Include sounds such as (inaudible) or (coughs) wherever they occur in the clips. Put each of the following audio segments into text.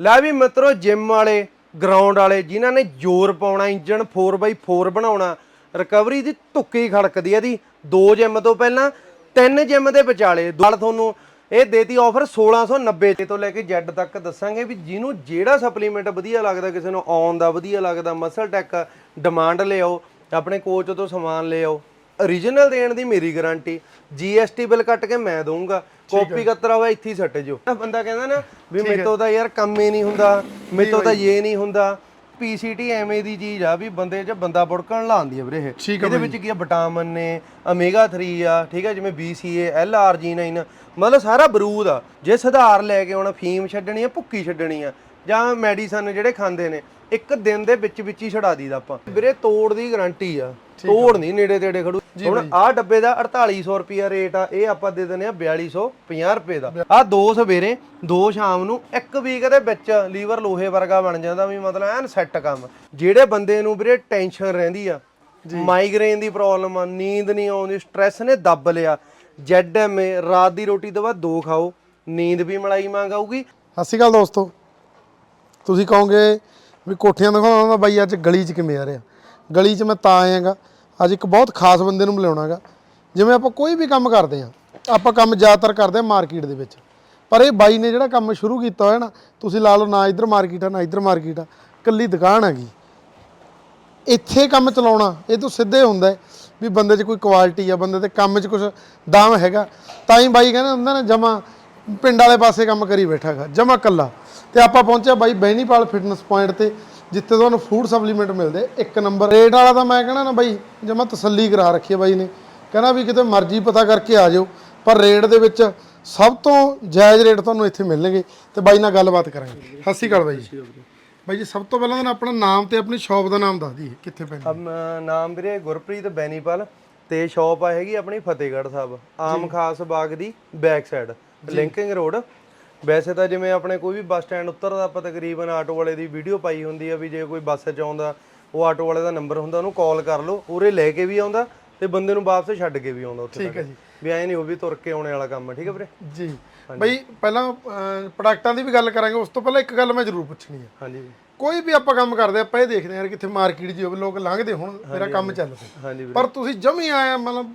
ਲੈ ਵੀ ਮਿੱਤਰੋ ਜਿਮ ਵਾਲੇ ਗਰਾਊਂਡ ਵਾਲੇ, ਜਿਨ੍ਹਾਂ ਨੇ ਜ਼ੋਰ ਪਾਉਣਾ ਇੰਜਨ 4x4 ਬਣਾਉਣਾ ਰਿਕਵਰੀ ਦੀ ਧੁੱਕੀ ਖੜਕਦੀ ਆ ਦੀ ਦੋ ਜਿਮ ਤੋਂ ਪਹਿਲਾਂ, ਤਿੰਨ ਜਿਮ ਦੇ ਵਿਚਾਲੇ। ਨਾਲ ਤੁਹਾਨੂੰ ਇਹ ਦੇਤੀ ਆਫਰ 1690 ਤੋਂ ਲੈ ਕੇ Z ਤੱਕ ਦੱਸਾਂਗੇ ਵੀ ਜਿਹਨੂੰ ਜਿਹੜਾ ਸਪਲੀਮੈਂਟ ਵਧੀਆ ਲੱਗਦਾ, ਕਿਸੇ ਨੂੰ ਆਉਣ ਦਾ ਵਧੀਆ ਲੱਗਦਾ ਮਸਲ ਟੈਕ ਡਿਮਾਂਡ ਲਿਆਓ ਆਪਣੇ ਕੋਚ ਤੋਂ ਸਮਾਨ ਲਿਆਓ origignal ਦੇਣ ਦੀ ਮੇਰੀ ਗਾਰੰਟੀ GST ਬਿੱਲ ਕੱਟ ਕੇ ਮੈਂ ਦਊਂਗਾ। ਕਾਪੀ ਕਤਰਾ ਹੋਇਆ ਇੱਥੇ ਹੀ ਸੱਟ ਜੋ ਬੰਦਾ ਕਹਿੰਦਾ ਨਾ ਵੀ ਮੇਤੋਂ ਤਾਂ ਯਾਰ ਕੰਮ ਹੀ ਨਹੀਂ ਹੁੰਦਾ ਮੇਤੋਂ ਤਾਂ ਇਹ ਨਹੀਂ ਹੁੰਦਾ। ਪੀਸੀਟੀ ਐਵੇਂ ਦੀ ਚੀਜ਼ ਆ ਵੀ ਬੰਦੇ 'ਚ ਬੰਦਾ ਬੁੜਕਣ ਲਾਉਂਦੀ ਆ ਵੀਰੇ ਇਹਦੇ ਵਿੱਚ ਕੀ ਆ ਵਿਟਾਮਿਨ ਨੇ ਓਮੇਗਾ 3 ਆ ਠੀਕ ਆ ਜਿਵੇਂ BCA LRG9 ਮਤਲਬ ਸਾਰਾ ਬਰੂਦ ਆ। ਜੇ ਸੁਧਾਰ ਲੈ ਕੇ ਆਉਣਾ ਫੀਮ ਛੱਡਣੀ ਆ ਭੁੱਕੀ ਛੱਡਣੀ ਆ ਜਾਂ ਮੈਡੀਸਨ ਜਿਹੜੇ ਖਾਂਦੇ ਨੇ ਇੱਕ ਦਿਨ ਦੇ ਵਿੱਚ ਵਿੱਚ ਹੀ ਛਡਾ ਦੀਦਾ ਆਪਾਂ। ਵੀਰੇ ਤੋੜ ਦੀ ਗਾਰੰਟੀ ਆ। ਤੋੜ ਨਹੀਂ ਨੇੜੇ ਤੇੜੇ ਖੜੂ। ਹੁਣ ਆਹ ਡੱਬੇ ਦਾ 4800 ਰੁਪਿਆ ਰੇਟ ਆ ਇਹ ਆਪਾਂ ਦੇ ਦਿੰਦੇ ਆ 4250 ਰੁਪਏ ਦਾ। ਆਹ ਦੋ ਸਵੇਰੇ ਦੋ ਸ਼ਾਮ ਨੂੰ ਇੱਕ ਵੀਕ ਦੇ ਵਿੱਚ ਲੀਵਰ ਲੋਹੇ ਵਰਗਾ ਬਣ ਜਾਂਦਾ ਵੀ ਮਤਲਬ ਐਨ ਸੈੱਟ ਕੰਮ। ਜਿਹੜੇ ਬੰਦੇ ਨੂੰ ਵੀਰੇ ਟੈਨਸ਼ਨ ਰਹਿੰਦੀ ਆ ਮਾਈਗ੍ਰੇਨ ਦੀ ਪ੍ਰੋਬਲਮ ਆ ਨੀਂਦ ਨਹੀਂ ਆਉਂਦੀ ਸਟ੍ਰੈਸ ਨੇ ਦੱਬ ਲਿਆ। ZMA ਰਾਤ ਦੀ ਰੋਟੀ ਤੋਂ ਬਾਅਦ ਦੋ ਖਾਓ ਨੀਂਦ ਵੀ ਮਲਾਈ ਮੰਗ ਆਊਗੀ। ਸਤਿ ਸ਼੍ਰੀ ਅਕਾਲ ਦੋਸਤੋ। ਤੁਸੀਂ ਕਹੋਗੇ ਵੀ ਕੋਠੀਆਂ ਦਿਖਾਉਂਦਾ ਬਾਈ ਅੱਜ ਗਲੀ 'ਚ ਕਿਵੇਂ ਆ ਰਿਹਾ। ਗਲੀ 'ਚ ਮੈਂ ਤਾਂ ਆਇਆਗਾ। ਅੱਜ ਇੱਕ ਬਹੁਤ ਖਾਸ ਬੰਦੇ ਨੂੰ ਮਿਲਾਉਣਾਗਾ ਜਿਵੇਂ ਆਪਾਂ ਕੋਈ ਵੀ ਕੰਮ ਕਰਦੇ ਆ ਆਪਾਂ ਕੰਮ ਜ਼ਿਆਦਾਤਰ ਕਰਦੇ ਆ ਮਾਰਕੀਟ ਦੇ ਵਿੱਚ। ਪਰ ਇਹ ਬਾਈ ਨੇ ਜਿਹੜਾ ਕੰਮ ਸ਼ੁਰੂ ਕੀਤਾ ਹੋਇਆ ਨਾ, ਤੁਸੀਂ ਲਾ ਲਓ ਨਾ ਇੱਧਰ ਮਾਰਕੀਟ ਆ, ਨਾ ਇੱਧਰ ਮਾਰਕੀਟ ਆ ਕੱਲੀ ਦੁਕਾਨ ਹੈਗੀ। ਇੱਥੇ ਕੰਮ ਚਲਾਉਣਾ, ਇਹ ਤੋਂ ਸਿੱਧੇ ਹੁੰਦਾ ਵੀ ਬੰਦੇ 'ਚ ਕੋਈ ਕੁਆਲਿਟੀ ਆ, ਬੰਦੇ ਤੇ ਕੰਮ 'ਚ ਕੁਝ ਦਮ ਹੈਗਾ। ਤਾਂ ਹੀ ਬਾਈ ਕਹਿੰਦੇ ਹੁੰਦਾ ਨਾ, ਜਮਾ ਪਿੰਡ ਵਾਲੇ ਪਾਸੇ ਕੰਮ ਕਰੀ ਬੈਠਾਗਾ ਜਮਾ ਕੱਲਾ ਤੇ ਆਪਾਂ ਪਹੁੰਚਿਆ ਬਾਈ ਬੈਨੀਪਾਲ ਫਿਟਨੈਸ ਪੁਆਇੰਟ ਤੇ। ਜਿੱਥੇ ਤੁਹਾਨੂੰ ਫੂਡ ਸਪਲੀਮੈਂਟ ਮਿਲਦੇ ਇੱਕ ਨੰਬਰ ਰੇਟ ਵਾਲਾ ਤਾਂ ਮੈਂ ਕਹਿਣਾ ਨਾ ਬਾਈ ਜਮਾ ਤਸੱਲੀ ਕਰਾ ਰੱਖੀ ਹੈ ਬਾਈ ਨੇ। ਕਹਿੰਦਾ ਵੀ ਕਿਤੇ ਮਰਜ਼ੀ ਪਤਾ ਕਰਕੇ ਆ ਜਾਓ ਪਰ ਰੇਟ ਦੇ ਵਿੱਚ ਸਭ ਤੋਂ ਜਾਇਜ਼ ਰੇਟ ਤੁਹਾਨੂੰ ਇੱਥੇ ਮਿਲਣਗੇ ਤੇ ਬਾਈ ਨਾਲ ਗੱਲਬਾਤ ਕਰਾਂਗੇ। ਸਤਿ ਸ਼੍ਰੀ ਅਕਾਲ ਬਾਈ ਜੀ। ਬਾਈ ਜੀ ਸਭ ਤੋਂ ਪਹਿਲਾਂ ਤਾਂ ਆਪਣਾ ਨਾਮ ਤੇ ਆਪਣੀ ਸ਼ਾਪ ਦਾ ਨਾਮ ਦੱਸ ਦਈਏ ਕਿੱਥੇ ਪੈਂਦਾ? ਅਮ, ਨਾਮ ਵੀਰੇ ਗੁਰਪ੍ਰੀਤ ਬੈਨੀਪਾਲ ਤੇ ਸ਼ਾਪ ਆ ਹੈਗੀ ਆਪਣੀ ਫਤਿਹਗੜ੍ਹ ਸਾਹਿਬ ਆਮ ਖਾਸ ਬਾਗ ਦੀ ਬੈਕ ਸਾਈਡ ਲਿੰਕਿੰਗ ਰੋਡ ਵੈਸੇ ਤਾਂ ਜਿਵੇਂ ਆਪਣੇ ਕੋਈ ਵੀ ਬੱਸ ਸਟੈਂਡ ਉੱਤਰਦਾ ਆਪਾਂ ਤਕਰੀਬਨ ਆਟੋ ਵਾਲੇ ਦੀ ਵੀਡੀਓ ਪਾਈ ਹੁੰਦੀ ਆ ਵੀ ਜੇ ਕੋਈ ਬੱਸ 'ਚ ਆਉਂਦਾ ਉਹ ਆਟੋ ਵਾਲੇ ਦਾ ਨੰਬਰ ਹੁੰਦਾ ਉਹਨੂੰ ਕਾਲ ਕਰ ਲਓ ਉਰੇ ਲੈ ਕੇ ਵੀ ਆਉਂਦਾ ਤੇ ਬੰਦੇ ਨੂੰ ਵਾਪਸ ਛੱਡ ਕੇ ਵੀ ਆਉਂਦਾ ਉੱਥੇ ਠੀਕ ਹੈ ਜੀ। ਵੀ ਐਂ ਨਹੀਂ ਉਹ ਵੀ ਤੁਰ ਕੇ ਆਉਣੇ ਵਾਲਾ ਕੰਮ ਆ ਠੀਕ ਹੈ ਵੀਰੇ? ਜੀ। ਬਈ ਪਹਿਲਾਂ ਪ੍ਰੋਡਕਟਾਂ ਦੀ ਵੀ ਗੱਲ ਕਰਾਂਗੇ ਉਸ ਤੋਂ ਪਹਿਲਾਂ ਇੱਕ ਗੱਲ ਮੈਂ ਜ਼ਰੂਰ ਪੁੱਛਣੀ ਹੈ ਹਾਂਜੀ। ਕੋਈ ਵੀ ਆਪਾਂ ਕੰਮ ਕਰਦੇ ਆਪਾਂ ਇਹ ਦੇਖਦੇ ਹਾਂ ਯਾਰ ਕਿੱਥੇ ਮਾਰਕੀਟ ਜੀ ਹੋਵੇ ਲੋਕ ਲੰਘਦੇ ਹੁਣ ਮੇਰਾ ਕੰਮ ਚੱਲ ਪਿਆ। ਪਰ ਤੁਸੀਂ ਜਮੀ ਆਇਆ ਮਤਲਬ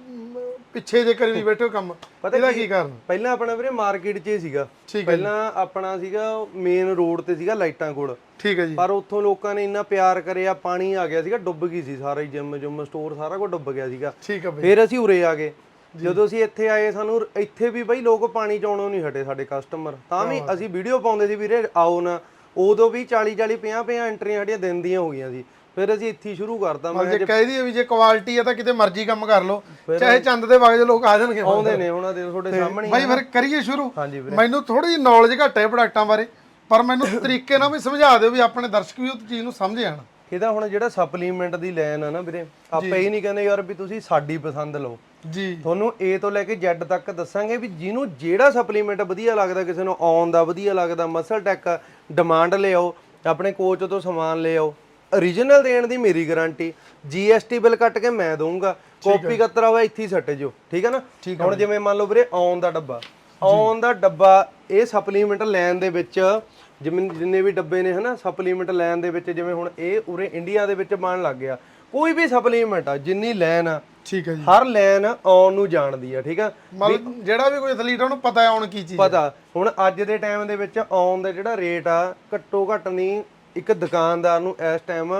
ਪਿੱਛੇ ਜੇ ਕਰੀ ਬੈਠੇ ਹੋ ਕੰਮ ਇਹਦਾ ਕੀ ਕਾਰਨ? ਪਹਿਲਾਂ ਆਪਣਾ ਵੀਰੇ ਮਾਰਕੀਟ 'ਚ ਹੀ ਸੀਗਾ। ਪਹਿਲਾਂ ਆਪਣਾ ਸੀਗਾ ਮੇਨ ਰੋਡ ਤੇ ਸੀਗਾ ਲਾਈਟਾਂ ਕੋਲ। ਠੀਕ ਹੈ ਜੀ। ਪਰ ਉੱਥੋਂ ਲੋਕਾਂ ਨੇ ਇੰਨਾ ਪਿਆਰ ਕਰਿਆ ਪਾਣੀ ਆ ਗਿਆ ਸੀਗਾ ਡੁੱਬ ਗਈ ਸੀ ਸਾਰਾ ਹੀ ਜਿਮ ਜੁਮ ਸਟੋਰ ਸਾਰਾ ਕੁਝ ਡੁੱਬ ਗਿਆ ਸੀਗਾ। ਠੀਕ ਹੈ ਬਈ। ਫਿਰ ਅਸੀਂ ਉਰੇ ਆ ਗਏ। ਜਦੋਂ ਅਸੀਂ ਇੱਥੇ ਆਏ ਸਾਨੂੰ ਇੱਥੇ ਵੀ ਬਈ ਲੋਕ ਪਾਣੀ ਚਾਉਣੋਂ ਨਹੀਂ ਹਟੇ ਸਾਡੇ ਕਸਟਮਰ ਤਾਂ ਵੀ ਅਸੀਂ ਵੀਡੀਓ ਪਾਉਂਦੇ ਸੀ ਵੀਰੇ ਆਓ ਨਾ। ਉਦੋਂ ਵੀ 40 40 50 50 ਐਂਟਰੀਆਂ ਸਾਡੀਆਂ ਦਿਨ ਦੀਆਂ ਹੋ ਗਈਆਂ ਸੀ। ਫਿਰ ਅਸੀਂ ਇੱਥੇ ਹੀ ਸ਼ੁਰੂ ਕਰਤਾ ਮੈਂ ਜੇ ਕਹਿ ਦਈਏ ਵੀ ਜੇ ਕੁਆਲਿਟੀ ਆ ਤਾਂ ਕਿਤੇ ਮਰਜ਼ੀ ਕੰਮ ਕਰ ਲਓ। ਚਾਹੇ ਚੰਦ ਦੇ ਵਗ ਲੋਕ ਆ ਜਾਣਗੇ। ਆਉਂਦੇ ਨੇ ਉਹਨਾਂ ਦੇ ਤੁਹਾਡੇ ਸਾਹਮਣੇ ਬਾਈ ਫਿਰ ਕਰੀਏ ਸ਼ੁਰੂ। ਮੈਨੂੰ ਥੋੜੀ ਜਿਹੀ ਨੌਲੇਜ ਘੱਟ ਹੈ ਪ੍ਰੋਡਕਟਾਂ ਬਾਰੇ ਪਰ ਮੈਨੂੰ (coughs) ਤਰੀਕੇ ਨਾਲ ਵੀ ਸਮਝਾ ਦਿਓ ਵੀ ਆਪਣੇ ਦਰਸ਼ਕ ਵੀ ਉਹ ਚੀਜ਼ ਨੂੰ ਸਮਝ ਜਾਣ ਇਹਦਾ ਹੁਣ ਜਿਹੜਾ ਸਪਲੀਮੈਂਟ ਦੀ ਲਾਈਨ ਆ ਨਾ ਵੀਰੇ ਆਪਾਂ ਇਹ ਨਹੀਂ ਕਹਿੰਦੇ ਯਾਰ ਵੀ ਤੁਸੀਂ ਸਾਡੀ ਪਸੰਦ ਲਓ। ਜੀ। ਤੁਹਾਨੂੰ A ਤੋਂ ਲੈ ਕੇ Z ਤੱਕ ਦੱਸਾਂਗੇ ਵੀ ਜਿਹਨੂੰ ਜਿਹੜਾ ਸਪਲੀਮੈਂਟ ਵਧੀਆ ਲੱਗਦਾ ਕਿਸੇ ਨੂੰ ਆਉਣ ਦਾ ਵਧੀਆ ਲੱਗਦਾ ਮਸਲ ਟੈਕ ਡਿਮਾਂਡ ਲਿਆਓ ਆਪਣੇ ਕੋਚ ਤੋਂ ਸਮਾਨ ਲਿਆਓ origignal ਦੇਣ ਦੀ ਮੇਰੀ ਗਾਰੰਟੀ GST ਬਿੱਲ ਕੱਟ ਕੇ ਮੈਂ ਦਊਂਗਾ ਕਾਪੀ ਕਤਰਾ ਹੋਇਆ ਇੱਥੇ ਹੀ ਸੱਟ ਜੋ ਠੀਕ ਹੈ ਨਾ? ਹੁਣ ਜਿਵੇਂ ਮੰਨ ਲਓ ਵੀਰੇ ਆਉਣ ਦਾ ਡੱਬਾ। ਆਉਣ ਦਾ ਡੱਬਾ ਇਹ ਸਪਲੀਮੈਂਟ ਲੈਣ ਦੇ ਵਿੱਚ ਜਿਵੇਂ ਜਿੰਨੇ ਵੀ ਡੱਬੇ ਨੇ ਹਨਾ ਸਪਲੀਮੈਂਟ ਲੈਣ ਦੇ ਵਿੱਚ ਜਿਵੇਂ ਹੁਣ ਇਹ ਉਰੇ ਇੰਡੀਆ ਦੇ ਵਿੱਚ ਬਣ ਲੱਗ ਗਿਆ। ਕੋਈ ਵੀ ਸਪਲੀਮੈਂਟ ਆ ਜਿੰਨੀ ਲੈਣ ਆ ਠੀਕ ਹੈ ਜੀ। ਹਰ ਲਾਈਨ ਆਉਣ ਨੂੰ ਜਾਣਦੀ ਆ ਠੀਕ ਆ? ਮਤਲਬ ਜਿਹੜਾ ਵੀ ਕੋਈ ਐਥਲੀਟ ਉਹਨੂੰ ਪਤਾ ਹੈ ਕੀ ਚੀਜ਼ ਪਤਾ। ਹੁਣ ਅੱਜ ਦੇ ਟਾਈਮ ਦੇ ਵਿੱਚ ਆਉਣ ਦਾ ਜਿਹੜਾ ਰੇਟ ਆ ਘੱਟੋ ਘੱਟ ਨਹੀਂ ਇੱਕ ਦੁਕਾਨਦਾਰ ਨੂੰ ਇਸ ਟਾਈਮ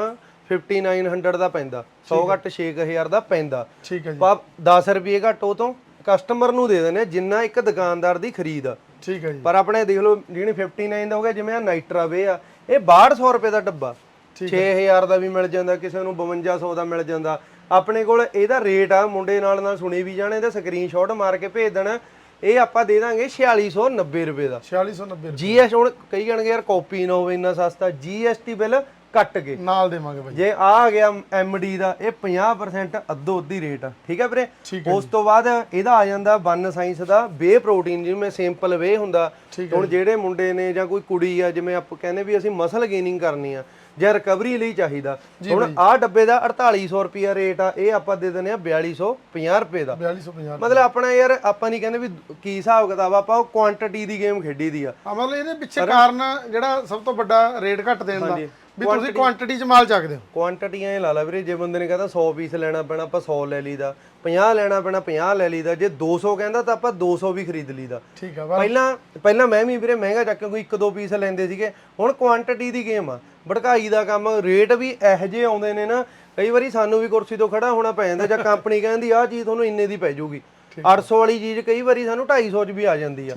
5900 ਦਾ ਪੈਂਦਾ 100 ਘੱਟ 6000 ਦਾ ਪੈਂਦਾ। ਠੀਕ ਹੈ ਜੀ। ਪਾ 10 ਰੁਪਏ ਘੱਟ ਉਹ ਤੋਂ ਕਸਟਮਰ ਨੂੰ ਦੇ ਦਿੰਦੇ ਜਿੰਨਾ ਇੱਕ ਦੁਕਾਨਦਾਰ ਦੀ ਖਰੀਦ ਆ। ਠੀਕ ਹੈ ਜੀ। ਪਰ ਆਪਣੇ ਦੇਖ ਲਓ ਜਿਹੜੀ 59 ਦਾ ਹੋ ਗਿਆ ਜਿਵੇਂ ਆ ਨਾਈਟਰਾ ਵੇ ਆ ਇਹ 6200 ਰੁਪਏ ਦਾ ਡੱਬਾ। 6000 ਦਾ ਵੀ ਮਿਲ ਜਾਂਦਾ ਕਿਸੇ ਨੂੰ 5200 ਦਾ ਮਿਲ ਜਾਂਦਾ। ਆਪਣੇ ਕੋਲ ਇਹਦਾ ਰੇਟ ਆ ਮੁੰਡੇ ਨਾਲ ਨਾਲ ਸੁਣੀ ਵੀ ਜਾਣੇ ਤੇ ਸਕਰੀਨਸ਼ਾਟ ਮਾਰ ਕੇ ਭੇਜ ਦੇਣਾ। ਇਹ ਆਪਾਂ ਦੇ ਦਾਂਗੇ 4690 ਰੁਪਏ ਦਾ। 4690 ਜੀਐਸ ਹੁਣ ਕਈ ਕਹਿਣਗੇ ਯਾਰ ਕਾਪੀ ਨਾ ਹੋਵੇ ਇੰਨਾ ਸਸਤਾ ਜੀਐਸਟੀ ਬਿੱਲ ਕੱਟ ਕੇ। ਨਾਲ ਦੇਵਾਂਗੇ ਬਾਈ। ਜੇ ਆ ਆ ਗਿਆ ਐਮਡੀ ਦਾ ਇਹ 50% ਅੱਧੋ ਅੱਧੀ ਰੇਟ ਆ। ਠੀਕ ਹੈ ਵੀਰੇ? ਉਸ ਤੋਂ ਬਾਅਦ ਇਹਦਾ ਆ ਜਾਂਦਾ ਵਨ ਸਾਇੰਸ ਦਾ ਵੇ ਪ੍ਰੋਟੀਨ ਜਿਵੇਂ ਸਿੰਪਲ ਵੇ ਹੁੰਦਾ। ਹੁਣ ਜਿਹੜੇ ਮੁੰਡੇ ਨੇ ਜਾਂ ਕੋਈ ਕੁੜੀ ਆ ਜਿਵੇਂ ਆਪਾਂ ਕਹਿੰਦੇ ਵੀ ਅਸੀਂ ਮਸਲ ਗੇਨਿੰਗ ਕਰਨੀ ਆ ਜਾਂ ਰਿਕਵਰੀ ਲਈ ਚਾਹੀਦਾ। ਹੁਣ ਆਹ ਡੱਬੇ ਦਾ 4800 ਰੁਪਿਆ ਰੇਟ ਆ ਇਹ ਆਪਾਂ ਦੇ ਦਿੰਦੇ ਆ 4250 ਰੁਪਏ ਦਾ। 4250 ਮਤਲਬ ਆਪਣਾ ਯਾਰ ਆਪਾਂ ਨਹੀਂ ਕਹਿੰਦੇ ਵੀ ਕੀ ਹਿਸਾਬ ਕਿਤਾਬ ਆਪਾਂ ਉਹ ਕੁਆਂਟੀਟੀ ਦੀ ਗੇਮ ਖੇਡੀ ਦੀ ਆ ਮਤਲਬ ਇਹਦੇ ਪਿੱਛੇ ਕਾਰਨ ਜਿਹੜਾ ਸਭ ਤੋਂ ਵੱਡਾ ਰੇਟ ਘੱਟ ਦੇਣ ਦਾ ਵੀ ਤੁਸੀਂ ਕੁਆਂਟੀਟੀ ਚ ਮਾਲ ਚੱਕਦੇ ਹੋ। ਕੁਆਂਟੀਟੀਆਂ ਹੀ ਲਾ ਲਾ ਵੀਰੇ ਜੇ ਬੰਦੇ ਨੇ ਕਹਿੰਦਾ 100 ਪੀਸ ਲੈਣਾ ਪੈਣਾ ਆਪਾਂ 100 ਲੈ ਲਈਦਾ। 50 ਲੈਣਾ ਪੈਣਾ 50 ਲੈ ਲਈਦਾ। ਜੇ 200 ਕਹਿੰਦਾ ਤਾਂ ਆਪਾਂ 200 ਵੀ ਖਰੀਦ ਲਈਦਾ। ਠੀਕ ਆ ਪਹਿਲਾਂ ਪਹਿਲਾਂ ਮੈਂ ਵੀ ਵੀਰੇ ਮਹਿੰਗਾ ਚੱਕ ਕੇ ਕੋਈ ਇੱਕ ਦੋ ਪੀਸ ਲੈਂਦੇ ਸੀਗੇ। ਹੁਣ ਕੁਆਂਟੀਟੀ ਦੀ ਗੇਮ ਆ। ਭੜਕਾਈ ਦਾ ਕੰਮ ਰੇਟ ਵੀ ਇਹੋ ਜਿਹੇ ਆਉਂਦੇ ਨੇ ਨਾ ਕਈ ਵਾਰੀ ਸਾਨੂੰ ਵੀ ਕੁਰਸੀ ਤੋਂ ਖੜਾ ਹੋਣਾ ਪੈ ਜਾਂਦਾ ਜਾਂ ਕੰਪਨੀ ਕਹਿੰਦੀ ਆਹ ਚੀਜ਼ ਤੁਹਾਨੂੰ ਇੰਨੇ ਦੀ ਪੈ ਜਾਊਗੀ। 800 ਵਾਲੀ ਚੀਜ਼ ਕਈ ਵਾਰੀ ਸਾਨੂੰ 250 ਚ ਵੀ ਆ ਜਾਂਦੀ ਆ।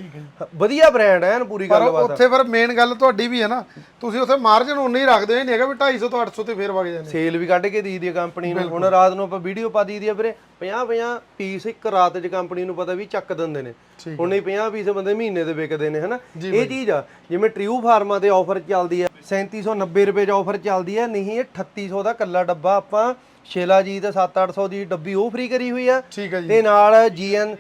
ਵਧੀਆ ਬ੍ਰਾਂਡ ਐਨ ਪੂਰੀ ਪਰ ਗੱਲਬਾਤ ਉੱਥੇ ਫਿਰ ਮੇਨ ਗੱਲ ਤੁਹਾਡੀ ਵੀ ਹੈ ਨਾ ਤੁਸੀਂ ਉੱਥੇ ਮਾਰਜਨ ਉਨਾ ਹੀ ਰੱਖਦੇ ਹੋ ਇਹ ਨਹੀਂ ਹੈਗਾ ਵੀ 250 ਤੋਂ 800 ਤੇ ਫੇਰ ਵਗ ਜਾਂਦੇ ਸੇਲ ਵੀ ਕੱਢ ਕੇ ਦੀ ਦੀ ਕੰਪਨੀ ਨੂੰ। ਹੁਣ ਰਾਤ ਨੂੰ ਆਪਾਂ ਵੀਡੀਓ ਪਾ ਦੀ ਦੀ ਆ ਵੀਰੇ 50 50 ਪੀਸ ਇੱਕ ਰਾਤ 'ਚ ਕੰਪਨੀ ਨੂੰ ਪਤਾ ਵੀ ਚੱਕ ਦਿੰਦੇ ਨੇ। ਹੁਣ ਨਹੀਂ 50 ਪੀਸ ਬੰਦੇ ਮਹੀਨੇ ਦੇ ਵਿਕਦੇ ਨੇ ਹਨਾ? ਇਹ ਚੀਜ਼ ਆ ਜਿਵੇਂ ਟ੍ਰਿਊ ਫਾਰਮਾ ਤੇ ਆਫਰ ਚੱਲਦੀ ਆ 3790 ਰੁਪਏ 'ਚ ਆਫਰ ਚੱਲਦੀ ਆ ਨਹੀਂ ਇਹ 3800 ਦਾ ਕੱਲਾ ਡੱਬਾ ਆਪਾਂ ਸ਼ੇਲਾ ਜੀ ਦਾ 7-800 ਦੀ ਡੱਬੀ ਉਹ ਫ੍ਰੀ ਕਰੀ ਹੋਈ ਆ। ਠੀਕ ਹੈ ਜੀ। ਤੇ ਨਾਲ ਜੀਐਨ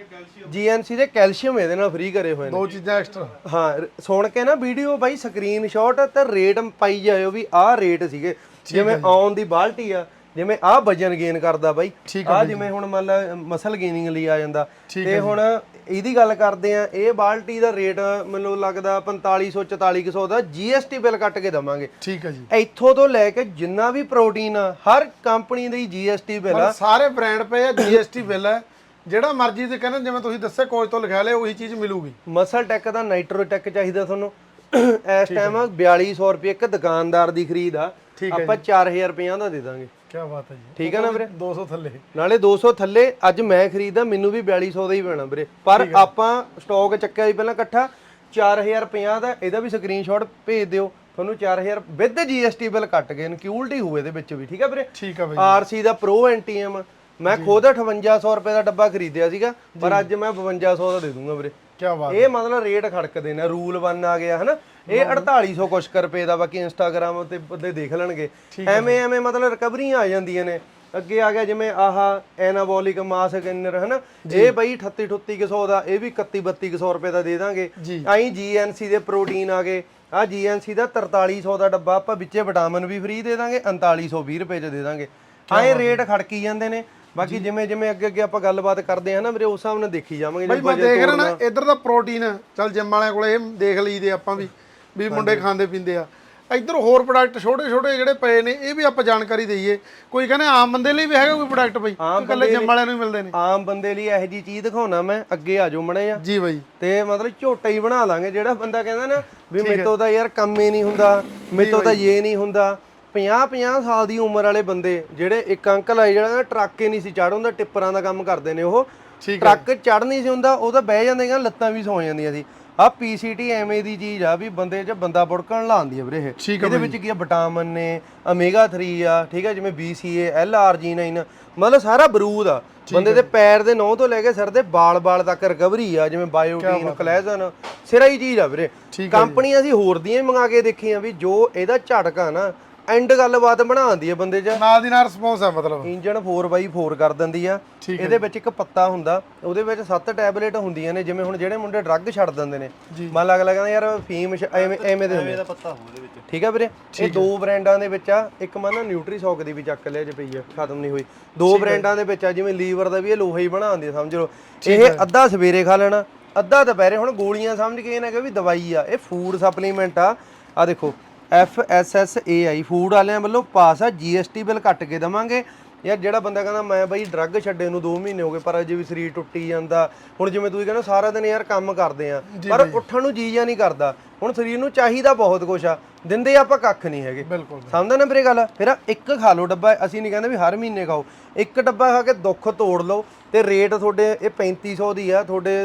ਜੀਐਨਸੀ ਦੇ ਕੈਲਸ਼ੀਅਮ ਇਹਦੇ ਨਾਲ ਫ੍ਰੀ ਕਰੇ ਹੋਏ ਨੇ। ਦੋ ਚੀਜ਼ਾਂ ਐਕਸਟਰਾ ਹਾਂ ਸੁਣ ਕੇ ਨਾ ਵੀਡੀਓ ਬਾਈ ਸਕਰੀਨਸ਼ਾਟ ਤੇ ਰੇਟ ਪਾਈ ਜਾਇਓ ਵੀ ਆਹ ਰੇਟ ਸੀਗੇ। ਜਿਵੇਂ ਆਉਣ ਦੀ ਬਾਲਟੀ ਆ ਜਿਵੇਂ ਆਹ ਵਜਨ ਗੇਨ ਕਰਦਾ ਬਾਈ ਆਹ ਜਿਵੇਂ ਹੁਣ ਮੰਨ ਲਾ ਮਸਲ ਗੇਨਿੰਗ ਲਈ ਆ ਜਾਂਦਾ। ਤੇ ਹੁਣ ਇਹਦੀ ਗੱਲ ਕਰਦੇ ਆ ਇਹ ਬਾਲਟੀ ਦਾ ਰੇਟ ਮੈਨੂੰ ਲੱਗਦਾ 4500 4400 ਦਾ GST ਬਿੱਲ ਕੱਟ ਕੇ ਦਵਾਂਗੇ। ਠੀਕ ਹੈ ਜੀ। ਇੱਥੋਂ ਤੋਂ ਲੈ ਕੇ ਜਿੰਨਾ ਵੀ ਪ੍ਰੋਟੀਨ ਆ ਹਰ ਕੰਪਨੀ ਦੀ GST ਬਿੱਲ ਆ। ਸਾਰੇ ਬ੍ਰਾਂਡ ਪਏ ਆ GST ਬਿੱਲ ਹੈ ਜਿਹੜਾ ਮਰਜ਼ੀ ਤੇ ਕਹਿੰਦੇ ਜਿਵੇਂ ਤੁਸੀਂ ਦੱਸਿਆ ਕੋਚ ਤੋਂ ਲਿਖਿਆ ਲਿਆ ਉਹੀ ਚੀਜ਼ ਮਿਲੂਗੀ। ਮਸਲ ਟੈਕ ਦਾ ਨਾਈਟਰੋ ਟੈਕ ਚਾਹੀਦਾ ਤੁਹਾਨੂੰ। ਇਸ ਟਾਈਮ 4200 ਰੁਪਏ ਇੱਕ ਦੁਕਾਨਦਾਰ ਦੀ ਖਰੀਦ ਆ। ਆਪਾਂ 4000 ਰੁਪਈਆਂ ਦਾ ਦੇ ਦਾਂਗੇ। ਕੀ ਬਾਤ ਹੈ ਜੀ। ਠੀਕ ਹੈ ਨਾ ਵੀਰੇ? 200 ਥੱਲੇ। ਨਾਲੇ 200 ਥੱਲੇ ਅੱਜ ਮੈਂ ਖਰੀਦਾ ਮੈਨੂੰ ਵੀ 4200 ਦਾ ਹੀ ਪੈਣਾ ਵੀਰੇ। ਪਰ ਆਪਾਂ ਸਟਾਕ ਚੱਕਿਆ ਸੀ ਪਹਿਲਾਂ ਇਕੱਠਾ 4050 ਦਾ ਇਹਦਾ ਵੀ ਸਕਰੀਨਸ਼ਾਟ ਭੇਜ ਦਿਓ। ਤੁਹਾਨੂੰ 4000 ਵਿਦ GST ਬਿੱਲ ਕੱਟ ਕੇ ਇਨਕਲੂਡ ਹੀ ਹੋਏ ਇਹਦੇ ਵਿੱਚ ਵੀ ਠੀਕ ਹੈ ਵੀਰੇ? ਠੀਕ ਆ ਬਾਈ ਆਰਸੀ ਦਾ ਪ੍ਰੋ ਐਨਟੀਐਮ ਮੈਂ ਖੁਦ 5800 ਰੁਪਏ ਦਾ ਡੱਬਾ ਖਰੀਦਿਆ ਸੀਗਾ ਪਰ ਅੱਜ ਮੈਂ 5200 ਦਾ ਦੇ ਦੂੰਗਾ ਵੀਰੇ। ਕੀ ਬਾਤ ਇਹ ਮਤਲਬ ਰੇਟ ਖੜਕਦੇ ਨੇ ਰੂਲ 1 ਆ ਗਿਆ ਹਨਾ? ਇਹ 4800 ਕੁਛ ਕੁ ਰੁਪਏ ਦਾ ਬਾਕੀ ਇੰਸਟਾਗ੍ਰam ਤੇ ਬੰਦੇ ਦੇਖ ਲੈਣਗੇ। ਐਵੇਂ ਐਵੇਂ ਮਤਲਬ ਰਿਕਵਰੀਆਂ ਆ ਜਾਂਦੀਆਂ ਨੇ। ਅੱਗੇ ਆ ਗਿਆ ਜਿਵੇਂ ਆਹ ਐਨਾਬੋਲਿਕ ਮਾਸ ਗੇਨਰ ਹਨਾ? ਇਹ ਬਈ 38 3800 ਦਾ ਇਹ ਵੀ 31 3200 ਰੁਪਏ ਦਾ ਦੇ ਦਾਂਗੇ। ਆਈ ਜੀਐਨਸੀ ਦੇ ਪ੍ਰੋਟੀਨ ਆ ਗਏ। ਆ ਜੀਐਨਸੀ ਦਾ 4300 ਦਾ ਡੱਬਾ ਆਪਾਂ ਵਿੱਚੇ ਵਿਟਾਮਿਨ ਵੀ ਫ੍ਰੀ ਦੇ ਦਾਂਗੇ 3920 ਰੁਪਏ ਚ ਦੇ ਦਾਂਗੇ। ਆਏ ਰੇਟ ਖੜਕੀ ਜਾਂਦੇ ਨੇ। ਬਾਕੀ ਜਿਵੇਂ ਜਿਵੇਂ ਅੱਗੇ ਅੱਗੇ ਆਪਾਂ ਗੱਲਬਾਤ ਕਰਦੇ ਹਾਂ ਨਾ ਵੀਰੇ ਉਸ ਹਿਸਾਬ ਨਾਲ ਦੇਖੀ ਜਾਵਾਂਗੇ। ਬਾਈ ਮੈਂ ਦੇਖ ਰਿਹਾ ਨਾ ਇੱਧਰ ਦਾ ਪ੍ਰੋਟੀਨ ਚੱਲ ਜਿਮ ਵਾਲਿਆਂ ਕੋਲੇ ਇਹ ਦੇਖ ਲਈਦੇ ਆਪਾਂ ਵੀ। ਵੀ ਮੁੰਡੇ ਖਾਂਦੇ ਪੀਂਦੇ ਆ। ਇੱਧਰ ਹੋਰ ਪ੍ਰੋਡਕਟ ਛੋਟੇ ਛੋਟੇ ਜਿਹੜੇ ਪਏ ਨੇ ਇਹ ਵੀ ਆਪਾਂ ਜਾਣਕਾਰੀ ਦਈਏ। ਕੋਈ ਕਹਿੰਦੇ ਆਮ ਬੰਦੇ ਲਈ ਵੀ ਹੈਗਾ ਕੋਈ ਪ੍ਰੋਡਕਟ ਬਾਈ? ਇਕੱਲੇ ਜਿਮ ਵਾਲਿਆਂ ਨੂੰ ਹੀ ਮਿਲਦੇ ਨੇ। ਆਮ ਬੰਦੇ ਲਈ ਇਹੋ ਜੀ ਚੀਜ਼ ਦਿਖਾਉਣਾ ਮੈਂ ਅੱਗੇ ਆ ਜਾਓ ਮੜੇ ਆ ਜੀ ਬਾਈ। ਤੇ ਮਤਲਬ ਝੋਟਾ ਹੀ ਬਣਾ ਲਾਂਗੇ ਜਿਹੜਾ ਬੰਦਾ ਕਹਿੰਦਾ ਨਾ ਵੀ ਮੇਤੋਂ ਤਾਂ ਯਾਰ ਕੰਮ ਹੀ ਨਹੀਂ ਹੁੰਦਾ ਮੇਤੋਂ ਤਾਂ ਇਹ ਨਹੀਂ ਹੁੰਦਾ। 50 50 ਸਾਲ ਦੀ ਉਮਰ ਵਾਲੇ ਬੰਦੇ ਜਿਹੜੇ ਇੱਕ ਅੰਕਲ ਆ ਜਿਹੜਾ ਨਾ ਟਰੱਕ ਹੀ ਨਹੀਂ ਸੀ ਚੜ੍ਹ ਹੁੰਦਾ ਟਿੱਪਰਾਂ ਦਾ ਕੰਮ ਕਰਦੇ ਨੇ ਉਹ। ਟਰੱਕ ਚੜ੍ਹ ਨਹੀਂ ਸੀ ਹੁੰਦਾ ਉਹ ਤਾਂ ਬਹਿ ਜਾਂਦੇ ਗਾ ਲੱਤਾਂ ਵੀ ਸੌ ਜਾਂਦੀਆਂ ਸੀ। ਆ ਪੀਸੀਟੀ ਐਵੇਂ ਦੀ ਚੀਜ਼ ਆ ਵੀ ਬੰਦੇ 'ਚ ਬੰਦਾ ਬੁੜਕਣ ਲਾਉਂਦੀ ਆ ਵੀਰੇ ਇਹ। ਇਹਦੇ ਵਿੱਚ ਕੀ ਆ ਵਿਟਾਮਿਨ ਨੇ ਓਮੇਗਾ 3 ਆ ਠੀਕ ਆ ਜਿਵੇਂ BCA LRG9 ਮਤਲਬ ਸਾਰਾ ਬਰੂਦ ਆ। ਬੰਦੇ ਦੇ ਪੈਰ ਦੇ ਨਹੁੰ ਤੋਂ ਲੈ ਕੇ ਸਿਰ ਦੇ ਬਾਲ-ਬਾਲ ਤੱਕ ਰਿਕਵਰੀ ਆ ਜਿਵੇਂ ਬਾਇਓਟਿਨ ਕੋਲੇਜਨ ਸਿਰਾ ਹੀ ਚੀਜ਼ ਆ ਵੀਰੇ। ਕੰਪਨੀ ਅਸੀਂ ਹੋਰ ਦੀਆਂ ਮੰਗਾ ਕੇ ਦੇਖੀਆਂ ਵੀ ਜੋ ਇਹਦਾ ਝਟਕਾ ਨਾ ਐਂਡ ਗੱਲਬਾਤ ਬਣਾਉਂਦੀ ਆ ਬੰਦੇ 'ਚ। ਨਾਲ ਦੀ ਨਾਲ ਰਿਸਪੌਂਸ ਆ ਮਤਲਬ। ਇੰਜਨ 4x4 ਕਰ ਦਿੰਦੀ ਆ। ਇਹਦੇ ਵਿੱਚ ਇੱਕ ਪੱਤਾ ਹੁੰਦਾ ਉਹਦੇ ਵਿੱਚ 7 ਟੈਬਲੇਟ ਹੁੰਦੀਆਂ ਨੇ ਜਿਵੇਂ ਹੁਣ ਜਿਹੜੇ ਮੁੰਡੇ ਡਰੱਗ ਛੱਡ ਦਿੰਦੇ ਨੇ। ਮੰਨ ਲੱਗ ਲੱਗਦਾ ਯਾਰ ਫੀਮ ਐਵੇਂ ਐਵੇਂ ਦੇ ਹੁੰਦੇ ਇਹਦਾ ਪੱਤਾ ਹੋ ਉਹਦੇ ਵਿੱਚ। ਠੀਕ ਆ ਵੀਰੇ? ਇਹ ਦੋ ਬ੍ਰਾਂਡਾਂ ਦੇ ਵਿੱਚ ਆ ਇੱਕ ਮਨ ਨਾ ਨਿਊਟਰੀਸੌਕ ਦੀ ਵੀ ਚੱਕ ਲਿਆ ਜੇ ਪਈ ਆ ਖਤਮ ਨਹੀਂ ਹੋਈ। ਦੋ ਬ੍ਰਾਂਡਾਂ ਦੇ ਵਿੱਚ ਆ ਜਿਵੇਂ ਲੀਵਰ ਦਾ ਵੀ ਇਹ ਲੋਹਾ ਹੀ ਬਣਾਉਂਦੀ ਆ ਸਮਝ ਲਓ। ਇਹ ਅੱਧਾ ਸਵੇਰੇ ਖਾ ਲੈਣਾ ਅੱਧਾ ਦੁਪਹਿਰੇ। ਹੁਣ ਗੋਲੀਆਂ ਸਮਝ ਕੇ ਇਹ ਨਾ ਕਿ ਵੀ ਦਵਾਈ ਆ ਇਹ ਫੂਡ ਸਪਲੀਮੈਂਟ ਆ। ਆ ਦੇਖੋ F S S A I food ਵਾਲਿਆਂ ਵੱਲੋਂ ਪਾਸ ਆ ਜੀਐਸਟੀ ਬਿੱਲ ਕੱਟ ਕੇ ਦਵਾਂਗੇ। ਯਾਰ ਜਿਹੜਾ ਬੰਦਾ ਕਹਿੰਦਾ ਮੈਂ ਬਾਈ ਡਰੱਗ ਛੱਡੇ ਨੂੰ 2 ਮਹੀਨੇ ਹੋ ਗਏ ਪਰ ਅਜੇ ਵੀ ਸਰੀਰ ਟੁੱਟੀ ਜਾਂਦਾ। ਹੁਣ ਜਿਵੇਂ ਤੁਸੀਂ ਕਹਿੰਦੇ ਸਾਰਾ ਦਿਨ ਯਾਰ ਕੰਮ ਕਰਦੇ ਆ ਪਰ ਉੱਠਣ ਨੂੰ ਜੀ ਜਾਂ ਨਹੀਂ ਕਰਦਾ। ਹੁਣ ਸਰੀਰ ਨੂੰ ਚਾਹੀਦਾ ਬਹੁਤ ਕੁਛ ਆ। ਦਿੰਦੇ ਆਪਾਂ ਕੱਖ ਨਹੀਂ ਹੈਗੇ। ਬਿਲਕੁਲ ਸਮਝਦਾ ਨਾ ਵੀਰੇ ਗੱਲ? ਫਿਰ ਇੱਕ ਖਾ ਲਓ ਡੱਬਾ ਅਸੀਂ ਨਹੀਂ ਕਹਿੰਦੇ ਵੀ ਹਰ ਮਹੀਨੇ ਖਾਓ। ਇੱਕ ਡੱਬਾ ਖਾ ਕੇ ਦੁੱਖ ਤੋੜ ਲਓ ਤੇ ਰੇਟ ਤੁਹਾਡੇ ਇਹ 3500 ਦੀ ਆ ਤੁਹਾਡੇ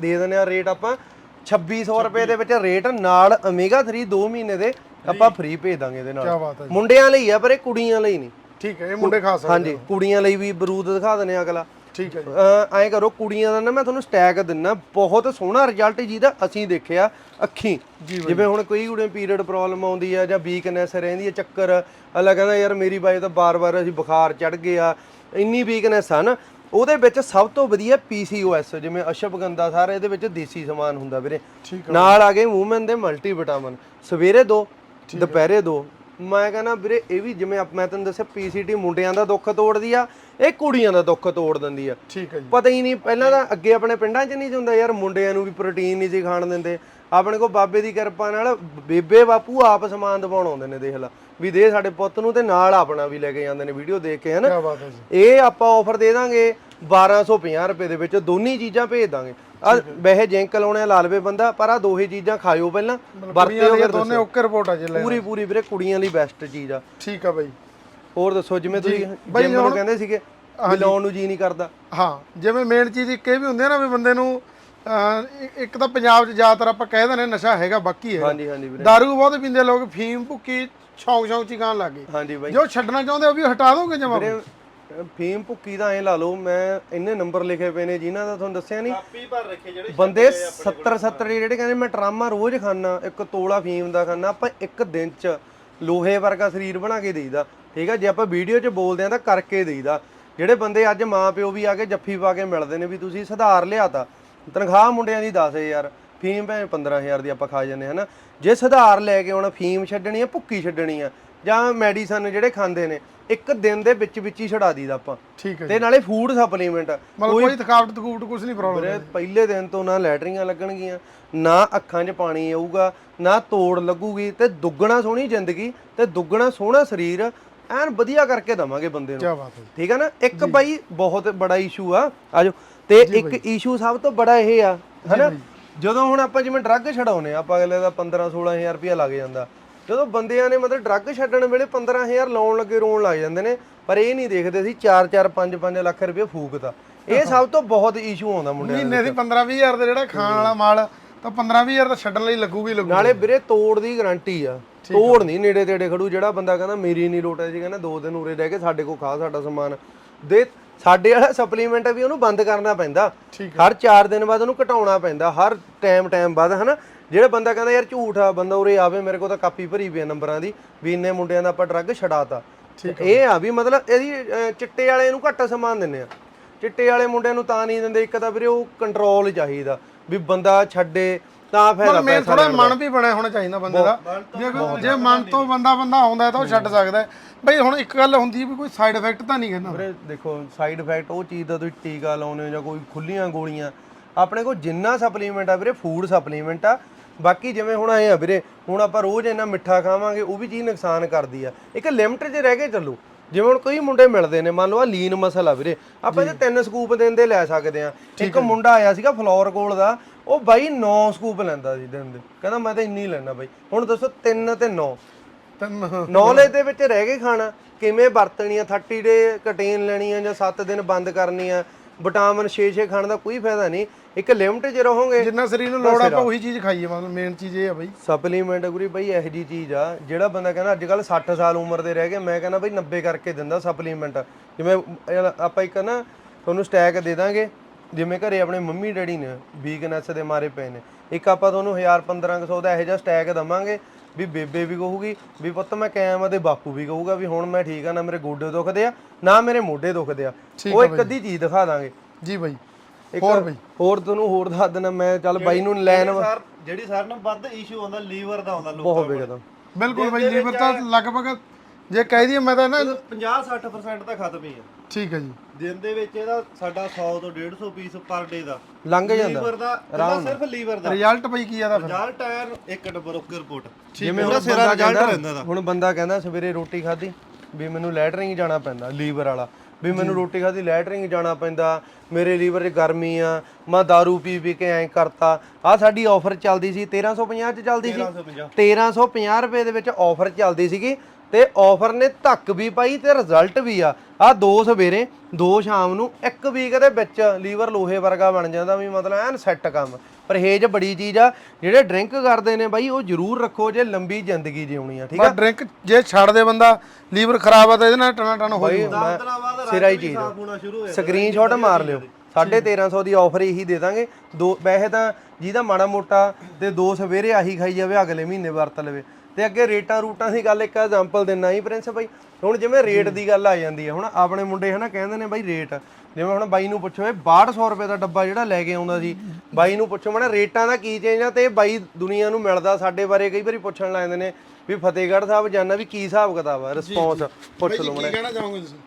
ਦੇ ਦਿੰਦੇ ਆ ਰੇਟ ਆਪਾਂ 2600 ਰੁਪਏ ਦੇ ਵਿੱਚ ਰੇਟ ਨਾਲ ਓਮੇਗਾ 3 2 ਮਹੀਨੇ ਦੇ ਆਪਾਂ ਫ੍ਰੀ ਭੇਜ ਦਾਂਗੇ ਇਹਦੇ ਕੀ ਨਾਲ ਬਾਤ ਹੈ ਮੁੰਡਿਆਂ ਲਈ ਆ ਪਰ ਇਹ ਕੁੜੀਆਂ ਲਈ ਨਹੀਂ। ਠੀਕ ਹੈ ਇਹ ਮੁੰਡੇ ਖਾ ਸਕਦੇ ਹਾਂਜੀ ਕੁੜੀਆਂ ਲਈ ਵੀ ਬਰੂਦ ਦਿਖਾ ਦਨੇ ਅਗਲਾ। ਠੀਕ ਹੈ ਜੀ। ਅਹ ਐਂ ਕਰੋ ਕੁੜੀਆਂ ਦਾ ਨਾ ਮੈਂ ਤੁਹਾਨੂੰ ਸਟੈਕ ਦਿੰਨਾ। ਬਹੁਤ ਸੋਹਣਾ ਰਿਜ਼ਲਟ ਜਿਹਦਾ ਅਸੀਂ ਦੇਖਿਆ ਅੱਖੀ। ਜਿਵੇਂ ਹੁਣ ਕੋਈ ਕੁੜੀਆਂ ਪੀਰੀਅਡ ਪ੍ਰੋਬਲਮ ਆਉਂਦੀ ਆ ਜਾਂ ਵੀਕਨੈਸ ਰਹਿੰਦੀ ਆ ਚੱਕਰ। ਅਲਾ ਕਹਿੰਦਾ ਯਾਰ ਮੇਰੀ ਬਾਈ ਤਾਂ ਬਾਰ-ਬਾਰ ਅਸੀਂ ਬੁਖਾਰ ਚੜ ਗਿਆ। ਇੰਨੀ ਵੀਕਨੈਸ ਆ ਨਾ ਉਹਦੇ ਵਿੱਚ ਸਭ ਤੋਂ ਵਧੀਆ PCOS ਜਿਵੇਂ ਅਸ਼ਵਗੰਧਾ ਸਾਰਾ ਇਹਦੇ ਵਿੱਚ ਦੇਸੀ ਸਮਾਨ ਹੁੰਦਾ ਵੀਰੇ। ਠੀਕ ਨਾਲ ਆ ਗਏ ਮੂਵਮੈਂਟ ਦੇ ਮਲਟੀ ਵਿਟਾਮਿਨ ਸਵੇਰੇ ਦੋ ਦੁਪਹਿਰੇ ਦੋ। ਮੈਂ ਕਹਿੰਦਾ ਵੀਰੇ ਇਹ ਵੀ ਜਿਵੇਂ ਮੈਂ ਤੈਨੂੰ ਦੱਸਿਆ PCT ਮੁੰਡਿਆਂ ਦਾ ਦੁੱਖ ਤੋੜਦੀ ਆ ਇਹ ਕੁੜੀਆਂ ਦਾ ਦੁੱਖ ਤੋੜ ਦਿੰਦੀ ਆ। ਠੀਕ ਹੈ ਜੀ। ਪਤਾ ਹੀ ਨਹੀਂ ਪਹਿਲਾਂ ਤਾਂ ਅੱਗੇ ਆਪਣੇ ਪਿੰਡਾਂ 'ਚ ਨਹੀਂ ਹੁੰਦਾ ਯਾਰ ਮੁੰਡਿਆਂ ਨੂੰ ਵੀ ਪ੍ਰੋਟੀਨ ਨਹੀਂ ਸੀ ਖਾਣ ਦਿੰਦੇ। ਆਪਣੇ ਕੋਲ ਬਾਬੇ ਦੀ ਕਿਰਪਾ ਨਾਲ ਬੇਬੇ ਬਾਪੂ ਆਪ ਸਮਾਨ ਦਵਾਉਣ ਆਉਂਦੇ ਨੇ ਦੇਖ ਲਾ। ਵੀ ਦੇ ਸਾਡੇ ਪੁੱਤ ਨੂੰ ਤੇ ਨਾਲ ਆਪਣਾ ਵੀ ਲੈ ਕੇ ਜਾਂਦੇ ਨੇ ਵੀਡੀਓ ਦੇਖ ਕੇ ਹਨਾ? ਕੀ ਇਹ ਆਪਾਂ ਆਫਰ ਦੇ ਦਾਂਗੇ। 1250 ਰੁਪਏ ਦੇ ਵਿੱਚ ਦੋਨੀ ਚੀਜ਼ਾਂ ਭੇਜ ਦਾਂਗੇ। ਆ ਵੈਸੇ ਜਿੰਕ ਲਾਉਣੇ ਆ ਲਾ ਲਵੇ ਬੰਦਾ ਪਰ ਆ ਦੋਹੇ ਚੀਜ਼ਾਂ ਖਾਇਓ ਪਹਿਲਾਂ ਵਰਤਿਓ ਫਿਰ ਦੋਨੇ ਓਕੇ ਰਿਪੋਰਟ ਆ ਜੀ ਲੈ ਪੂਰੀ ਪੂਰੀ ਵੀਰੇ ਕੁੜੀਆਂ ਲਈ ਬੈਸਟ ਚੀਜ਼ ਆ। ਠੀਕ ਆ ਬਾਈ। ਹੋਰ ਦੱਸੋ ਜਿਵੇਂ ਤੁਸੀਂ ਬਾਈ ਜਿਮ ਨੂੰ ਕਹਿੰਦੇ ਸੀਗੇ ਲਾਉਣ ਨੂੰ ਜੀ ਨਹੀਂ ਕਰਦਾ। ਹਾਂ ਜਿਵੇਂ ਮੇਨ ਚੀਜ਼ ਇੱਕ ਇਹ ਵੀ ਹੁੰਦੀ ਹੈ ਨਾ ਵੀ ਬੰਦੇ ਨੂੰ ਇੱਕ ਤਾਂ ਪੰਜਾਬ 'ਚ ਜ਼ਿਆਦਾਤਰ ਆਪਾਂ ਕਹਿ ਦਿੰਦੇ ਨਸ਼ਾ ਹੈਗਾ ਬਾਕੀ ਹੈ। ਹਾਂਜੀ ਹਾਂਜੀ ਵੀਰੇ। ਦਾਰੂ ਬਹੁਤ ਪੀਂਦੇ ਲੋਕ ਫੀਮ ਭੁੱਕੀ ਸ਼ੌਂਕ ਸ਼ੌਂਕ ਚ ਖਾਣ ਲੱਗ ਹਾਂਜੀ ਬਾਈ। ਜੋ ਛੱਡਣਾ ਚਾਹੁੰਦੇ ਉਹ ਵੀ ਹਟਾ ਦੋਗੇ ਜਮਾ ਫੀਮ ਭੁੱਕੀ ਦਾ ਐ ਲਾ ਲਓ ਮੈਂ ਇੰਨੇ ਨੰਬਰ ਲਿਖੇ ਪਏ ਨੇ ਜਿਨ੍ਹਾਂ ਦਾ ਤੁਹਾਨੂੰ ਦੱਸਿਆ ਨਹੀਂ ਕਾਪੀ ਭਰ ਰੱਖੇ ਜਿਹੜੇ ਬੰਦੇ 70 70 ਜਿਹੜੇ ਕਹਿੰਦੇ ਮੈਂ ਟਰਾਮਾ ਰੋਜ਼ ਖਾਣਾ ਇੱਕ ਤੋਲਾ ਫੀਮ ਦਾ ਖਾਣਾ ਆਪਾਂ ਇੱਕ ਦਿਨ ਚ ਲੋਹੇ ਵਰਗਾ ਸਰੀਰ ਬਣਾ ਕੇ ਦੇਈਦਾ ਠੀਕ ਆ? ਜੇ ਆਪਾਂ ਵੀਡੀਓ 'ਚ ਬੋਲਦੇ ਆ ਤਾਂ ਕਰਕੇ ਦੇਈਦਾ। ਜਿਹੜੇ ਬੰਦੇ ਅੱਜ ਮਾਂ ਪਿਓ ਵੀ ਆ ਕੇ ਜੱਫੀ ਪਾ ਕੇ ਮਿਲਦੇ ਨੇ ਵੀ ਤੁਸੀਂ ਸੁਧਾਰ ਲਿਆਤਾ ਤਨਖਾਹ ਮੁੰਡਿਆਂ ਦੀ 10000 ਫੀਮ ਭੈਣ 15000 ਦੀ ਆਪਾਂ ਖਾ ਜਾਂਦੇ ਹਨਾ? ਜੇ ਸੁਧਾਰ ਲੈ ਕੇ ਆਉਣਾ ਫੀਮ ਛੱਡਣੀ ਆ ਭੁੱਕੀ ਛੱਡਣੀ ਆ ਜਾਂ ਮੈਡੀਸਨ ਜਿਹੜੇ ਖਾਂਦੇ ਨੇ ਇੱਕ ਦਿਨ ਦੇ ਵਿੱਚ ਵਿੱਚ ਹੀ ਛਡਾ ਦੀਦਾ ਆਪਾਂ। ਠੀਕ ਹੈ ਤੇ ਨਾਲੇ ਫੂਡ ਸਪਲੀਮੈਂਟ ਮਤਲਬ ਕੋਈ ਥਕਾਵਟ ਥਕੂਵਟ ਕੁਝ ਨਹੀਂ ਪ੍ਰੋਬਲਮ ਵੀਰੇ ਪਹਿਲੇ ਦਿਨ ਤੋਂ ਨਾ ਲੈਟਰਿੰਗਾਂ ਲੱਗਣਗੀਆਂ ਨਾ ਅੱਖਾਂ 'ਚ ਪਾਣੀ ਆਊਗਾ ਨਾ ਤੋੜ ਲੱਗੂਗੀ ਤੇ ਦੁੱਗਣਾ ਸੋਹਣੀ ਜ਼ਿੰਦਗੀ ਤੇ ਦੁੱਗਣਾ ਸੋਹਣਾ ਸਰੀਰ ਐਨ ਵਧੀਆ ਕਰਕੇ ਦਵਾਂਗੇ ਬੰਦੇ ਨੂੰ। ਕੀ ਬਾਤ ਹੈ ਠੀਕ ਹੈ ਨਾ? ਇੱਕ ਬਾਈ ਬਹੁਤ ਬੜਾ ਇਸ਼ੂ ਆ ਆਜੋ। ਤੇ ਇੱਕ ਇਸ਼ੂ ਸਭ ਤੋਂ ਬੜਾ ਇਹ ਆ ਹਨਾ? ਜਦੋਂ ਹੁਣ ਆਪਾਂ ਜਿਵੇਂ ਡਰੱਗ ਛਡਾਉਨੇ ਆ ਆਪਾਂ ਅਗਲੇ ਦਾ 15 16000 ਰੁਪਇਆ ਲੱਗ ਜਾਂਦਾ। ਜਦੋਂ ਬੰਦਿਆਂ ਨੇ ਮਤਲਬ ਡਰੱਗ ਛੱਡਣ ਵੇਲੇ 15000 ਲਾਉਣ ਲੱਗੇ ਰੋਣ ਲੱਗ ਜਾਂਦੇ ਨੇ ਪਰ ਇਹ ਨਹੀਂ ਦੇਖਦੇ ਸੀ 4 4 5 5 ਲੱਖ ਰੁਪਏ ਫੂਕਦਾ। ਇਹ ਸਭ ਤੋਂ ਬਹੁਤ ਇਸ਼ੂ ਆਉਂਦਾ ਮੁੰਡਿਆਂ ਮਹੀਨੇ ਦੀ 15 20000 ਦਾ ਜਿਹੜਾ ਖਾਣ ਵਾਲਾ ਮਾਲ ਤਾਂ 15 20000 ਦਾ ਛੱਡਣ ਲਈ ਲੱਗੂਗੀ ਲੱਗੂ। ਨਾਲੇ ਵੀਰੇ ਤੋੜ ਦੀ ਗਾਰੰਟੀ ਆ। ਤੋੜ ਨਹੀਂ ਨੇੜੇ ਤੇੜੇ ਖੜੂ। ਜਿਹੜਾ ਬੰਦਾ ਕਹਿੰਦਾ ਮੇਰੀ ਨਹੀਂ ਲੋਟ ਹੈ ਜੀ ਕਹਿੰਦਾ ਦੋ ਦਿਨ ਉਰੇ ਰਹਿ ਕੇ ਸਾਡੇ ਕੋਲ ਖਾ ਸਾਡਾ ਸਮਾਨ। ਦੇ ਸਾਡੇ ਵਾਲਾ ਸਪਲੀਮੈਂਟ ਵੀ ਉਹਨੂੰ ਬੰਦ ਕਰਨਾ ਪੈਂਦਾ। ਹਰ 4 ਦਿਨ ਬਾਅਦ ਉਹਨੂੰ ਘਟਾਉਣਾ ਪੈਂਦਾ। ਹਰ ਟਾਈਮ ਟਾਈਮ ਬਾਅਦ ਹਨਾ? ਜਿਹੜਾ ਬੰਦਾ ਕਹਿੰਦਾ ਯਾਰ ਝੂਠ ਆ ਬੰਦਾ ਉਰੇ ਆਵੇ ਮੇਰੇ ਕੋਲ ਤਾਂ ਕਾਪੀ ਭਰੀ ਪਈ ਆ ਨੰਬਰਾਂ ਦੀ ਵੀ ਇੰਨੇ ਮੁੰਡਿਆਂ ਦਾ ਆਪਾਂ ਡਰੱਗ ਛਡਾਤਾ। ਇਹ ਆ ਵੀ ਮਤਲਬ ਇਹਦੀ ਚਿੱਟੇ ਵਾਲੇ ਨੂੰ ਘੱਟ ਸਮਾਨ ਦਿੰਨੇ ਆ। ਚਿੱਟੇ ਵਾਲੇ ਮੁੰਡਿਆਂ ਨੂੰ ਤਾਂ ਨਹੀਂ ਦਿੰਦੇ ਇੱਕ ਤਾਂ ਵੀਰੇ ਉਹ ਕੰਟਰੋਲ ਚਾਹੀਦਾ ਵੀ ਬੰਦਾ ਛੱਡੇ ਤਾਂ ਫਾਇਦਾ ਪੈਸਾ ਥੋੜਾ ਮਨ ਵੀ ਬਣਿਆ ਹੋਣਾ ਚਾਹੀਦਾ ਬੰਦੇ ਦਾ। ਜੇ ਮਨ ਤੋਂ ਬੰਦਾ ਬੰਦਾ ਆਉਂਦਾ ਤਾਂ ਉਹ ਛੱਡ ਸਕਦਾ ਬਈ ਹੁਣ ਇੱਕ ਗੱਲ ਹੁੰਦੀ ਹੈ ਵੀ ਕੋਈ ਸਾਈਡ ਇਫੈਕਟ ਤਾਂ ਨਹੀਂ ਕਹਿੰਦਾ। ਵੀਰੇ ਦੇਖੋ ਸਾਈਡ ਇਫੈਕਟ ਉਹ ਚੀਜ਼ ਦਾ ਤੁਸੀਂ ਟੀਕਾ ਲਾਉਨੇ ਹੋ ਜਾਂ ਕੋਈ ਖੁੱਲੀਆਂ ਗੋਲੀਆਂ। ਆਪਣੇ ਕੋਲ ਜਿੰਨਾ ਸਪਲੀਮੈਂਟ ਆ ਵੀਰੇ ਫੂਡ ਸਪਲੀਮੈਂਟ ਆ ਬਾਕੀ ਜਿਵੇਂ ਹੁਣ ਆਏ ਆ ਵੀਰੇ ਹੁਣ ਆਪਾਂ ਰੋਜ਼ ਇੰਨਾ ਮਿੱਠਾ ਖਾਵਾਂਗੇ ਉਹ ਵੀ ਚੀਜ਼ ਨੁਕਸਾਨ ਕਰਦੀ ਆ। ਇੱਕ ਲਿਮਟ 'ਚ ਰਹਿ ਕੇ ਚੱਲੋ। ਜਿਵੇਂ ਹੁਣ ਕਈ ਮੁੰਡੇ ਮਿਲਦੇ ਨੇ ਮੰਨ ਲਓ ਆ ਲੀਨ ਮਸਲ ਆ ਵੀਰੇ ਆਪਾਂ ਇਹਦੇ ਤਿੰਨ ਸਕੂਪ ਦਿਨ ਦੇ ਲੈ ਸਕਦੇ ਆ। ਇੱਕ ਮੁੰਡਾ ਆਇਆ ਸੀਗਾ ਫਲੋਰ ਕੋਲ ਦਾ ਉਹ ਬਾਈ 9 ਸਕੂਪ ਲੈਂਦਾ ਸੀ ਦਿਨ ਦੇ। ਕਹਿੰਦਾ ਮੈਂ ਤਾਂ ਇੰਨੀ ਲੈਣਾ ਬਾਈ। ਹੁਣ ਦੱਸੋ 3 ਤੇ 9 ਤਿੰਨ ਨੌਲੇਜ ਦੇ ਵਿੱਚ ਰਹਿ ਕੇ ਖਾਣਾ। ਕਿਵੇਂ ਵਰਤਣੀ ਆ? 30 ਡੇ ਕਟੇਨ ਲੈਣੀ ਆ ਜਾਂ 7 ਦਿਨ ਬੰਦ ਕਰਨੀ ਆ? ਵਿਟਾਮਿਨ 6-6 ਖਾਣ ਦਾ ਕੋਈ ਫਾਇਦਾ ਨਹੀਂ। ਇੱਕ ਲਿਮਟ 'ਚ ਰਹੋਗੇ। ਜਿੰਨਾ ਸਰੀਰ ਨੂੰ ਲੋੜ ਆਪਾਂ ਉਹੀ ਚੀਜ਼ ਖਾਈਏ ਮਤਲਬ ਮੇਨ ਚੀਜ਼ ਇਹ ਆ ਬਈ। ਸਪਲੀਮੈਂਟ ਗੁਰੀ ਬਈ ਇਹੋ ਜੀ ਚੀਜ਼ ਆ ਜਿਹੜਾ ਬੰਦਾ ਕਹਿੰਦਾ ਅੱਜ ਕੱਲ 60 ਸਾਲ ਉਮਰ ਦੇ ਰਹਿ ਗਏ ਮੈਂ ਕਹਿੰਦਾ ਬਈ 90 ਕਰਕੇ ਦਿੰਦਾ ਸਪਲੀਮੈਂਟ ਜਿਵੇਂ ਆਪਾਂ ਇੱਕ ਨਾ ਤੁਹਾਨੂੰ ਸਟੈਕ ਦੇ ਦਾਂਗੇ ਜਿਵੇਂ ਘਰੇ ਆਪਣੇ ਮੰਮੀ ਡੈਡੀ ਨੇ ਵੀਕਨੈਸ ਦੇ ਮਾਰੇ ਪਏ ਨੇ। ਇੱਕ ਆਪਾਂ ਤੁਹਾਨੂੰ 1000 1500 ਦਾ ਇਹੋ ਜਿਹਾ ਸਟੈਕ ਦਵਾਂਗੇ ਵੀ ਬੇਬੇ ਵੀ ਕਹੂਗੀ ਵੀ ਪੁੱਤ ਮੈਂ ਕਾਇਮ ਆ ਤੇ ਬਾਪੂ ਵੀ ਕਹੂਗਾ ਵੀ ਹੁਣ ਮੈਂ ਠੀਕ ਆ ਨਾ ਮੇਰੇ ਗੋਡੇ ਦੁਖਦੇ ਆ ਨਾ ਮੇਰੇ ਮੋਢੇ ਦੁਖਦੇ ਆ। ਉਹ ਇੱਕ ਅੱਧੀ ਚੀਜ਼ ਦਿਖਾ ਦਾਂਗੇ। ਜੀ ਬਈ। ਇੱਕ ਹੋਰ ਬਈ। ਹੋਰ ਤੁਹਾਨੂੰ ਹੋਰ ਦੱਸ ਦੇਣਾ ਮੈਂ ਚੱਲ ਬਾਈ ਨੂੰ ਲੈਣ ਸਰ ਜਿਹੜੀ ਸਾਰਿਆਂ ਨੂੰ ਵੱਧ ਇਸ਼ੂ ਆਉਂਦਾ ਲੀਵਰ ਦਾ ਆਉਂਦਾ ਲੋਕਾਂ ਬਹੁਤ ਵਿਕਦਾ ਬਿਲਕੁਲ ਬਈ ਲੀਵਰ ਤਾਂ ਲਗਭਗ ਜੇ ਕਹਿ ਦਈਏ ਮੈਂ ਤਾਂ ਨਾ 50 60% ਤਾਂ ਖਤਮ ਹੀ ਆ। ਠੀਕ ਹੈ ਜੀ। ਦਿਨ ਦੇ ਵਿੱਚ ਇਹਦਾ ਸਾਡਾ 100 ਤੋਂ 150 ਪੀਸ ਪਰ ਡੇ ਦਾ। ਲੰਘ ਜਾਂਦਾ। ਲੀਵਰ ਦਾ ਇਹਦਾ ਸਿਰਫ ਲੀਵਰ ਦਾ। ਰਿਜ਼ਲਟ ਬਈ ਕੀ ਆਦਾ ਫਿਰ? ਰਿਜ਼ਲਟ ਆਇਆ ਇੱਕ ਨੰਬਰ ਓਕੇ ਰਿਪੋਰਟ ਜਿਵੇਂ ਹੁਣ ਸਿਰਾ ਬੰਦਾ ਰਿਜ਼ਲਟ ਕਹਿੰਦਾ ਰਹਿੰਦਾ ਦਾ ਹੁਣ ਬੰਦਾ ਕਹਿੰਦਾ ਸਵੇਰੇ ਰੋਟੀ ਖਾਧੀ ਵੀ ਮੈਨੂੰ ਲੈਟਰਿੰਗ ਜਾਣਾ ਪੈਂਦਾ ਲੀਵਰ ਵਾਲਾ। ਵੀ ਮੈਨੂੰ ਰੋਟੀ ਖਾਧੀ ਲੈਟਰਿੰਗ ਜਾਣਾ ਪੈਂਦਾ ਮੇਰੇ ਲੀਵਰ 'ਚ ਗਰਮੀ ਆ ਮੈਂ दारू ਪੀ ਪੀ ਕੇ ਐਂ ਕਰਤਾ। ਆ ਸਾਡੀ ਆਫਰ ਚੱਲਦੀ ਸੀ 1350 'ਚ ਚੱਲਦੀ ਸੀ? 1350 ਰੁਪਏ ਦੇ ਵਿੱਚ ਆਫਰ ਚੱਲਦੀ ਸੀਗੀ ਤੇ ਆਫਰ ਨੇ ਧੱਕ ਵੀ ਪਾਈ ਤੇ ਰਿਜ਼ਲਟ ਵੀ ਆ। ਆ ਦੋ ਸਵੇਰੇ ਦੋ ਸ਼ਾਮ ਨੂੰ ਇੱਕ ਵੀਕ ਦੇ ਵਿੱਚ ਲੀਵਰ ਲੋਹੇ ਵਰਗਾ ਬਣ ਜਾਂਦਾ ਵੀ ਮਤਲਬ ਐਨ ਸੈੱਟ ਕੰਮ। ਪਰਹੇਜ਼ ਬੜੀ ਚੀਜ਼ ਆ ਜਿਹੜੇ ਡਰਿੰਕ ਕਰਦੇ ਨੇ ਬਾਈ ਉਹ ਜ਼ਰੂਰ ਰੱਖੋ ਜੇ ਲੰਬੀ ਜ਼ਿੰਦਗੀ ਜਿਉਣੀ ਆ ਠੀਕ ਆ? ਬਸ ਡਰਿੰਕ ਜੇ ਛੱਡ ਦੇ ਬੰਦਾ ਲੀਵਰ ਖਰਾਬ ਆ ਤਾਂ ਇਹਦੇ ਨਾਲ ਟਣਾ ਟਣ ਹੋ ਜਾਊਗਾ ਰੰਗ ਸਿਰਾ ਹੀ ਚੀਜ਼ ਸਕਰੀਨਸ਼ਾਟ ਮਾਰ ਲਿਓ। 1350 ਦੀ ਆਫਰ ਇਹੀ ਦੇ ਦਾਂਗੇ। ਦੋ ਵੈਸੇ ਤਾਂ ਜਿਹਦਾ ਮਾੜਾ ਮੋਟਾ ਤੇ ਦੋ ਸਵੇਰੇ ਆਹੀ ਖਾਈ ਜਾਵੇ ਅਗਲੇ ਮਹੀਨੇ ਵਰਤ ਲਵੇ। ਤੇ ਅੱਗੇ ਰੇਟਾਂ ਰੂਟਾਂ ਦੀ ਗੱਲ ਇੱਕ ਐਗਜ਼ਾਮਪਲ ਦਿੰਨਾ ਹੀ ਪ੍ਰਿੰਸ ਬਾਈ। ਹੁਣ ਜਿਵੇਂ ਰੇਟ ਦੀ ਗੱਲ ਆ ਜਾਂਦੀ ਹੈ ਹੁਣ ਆਪਣੇ ਮੁੰਡੇ ਹਨਾ ਕਹਿੰਦੇ ਨੇ ਬਾਈ ਰੇਟ। ਜਿਵੇਂ ਹੁਣ ਬਾਈ ਨੂੰ ਪੁੱਛੋ ਇਹ 6200 ਰੁਪਏ ਦਾ ਡੱਬਾ ਜਿਹੜਾ ਲੈ ਕੇ ਆਉਂਦਾ ਸੀ। ਬਾਈ ਨੂੰ ਪੁੱਛੋ ਮਣਾ ਰੇਟਾਂ ਦਾ ਕੀ ਚੇਂਜ ਆ ਤੇ ਇਹ ਬਾਈ ਦੁਨੀਆ ਨੂੰ ਮਿਲਦਾ ਸਾਡੇ ਬਾਰੇ ਕਈ ਵਾਰੀ ਪੁੱਛਣ ਲੱਗ ਜਾਂਦੇ ਨੇ ਵੀ ਫਤਿਹਗੜ੍ਹ ਸਾਹਿਬ ਜਾਣਾ ਵੀ ਕੀ ਹਿਸਾਬ ਕਿਤਾਬ ਆ? ਰਿਸਪੌਂਸ ਪੁੱਛ ਲਓ ਕੀ ਕਹਿਣਾ ਚਾਹੋਗੇ ਤੁਸੀਂ?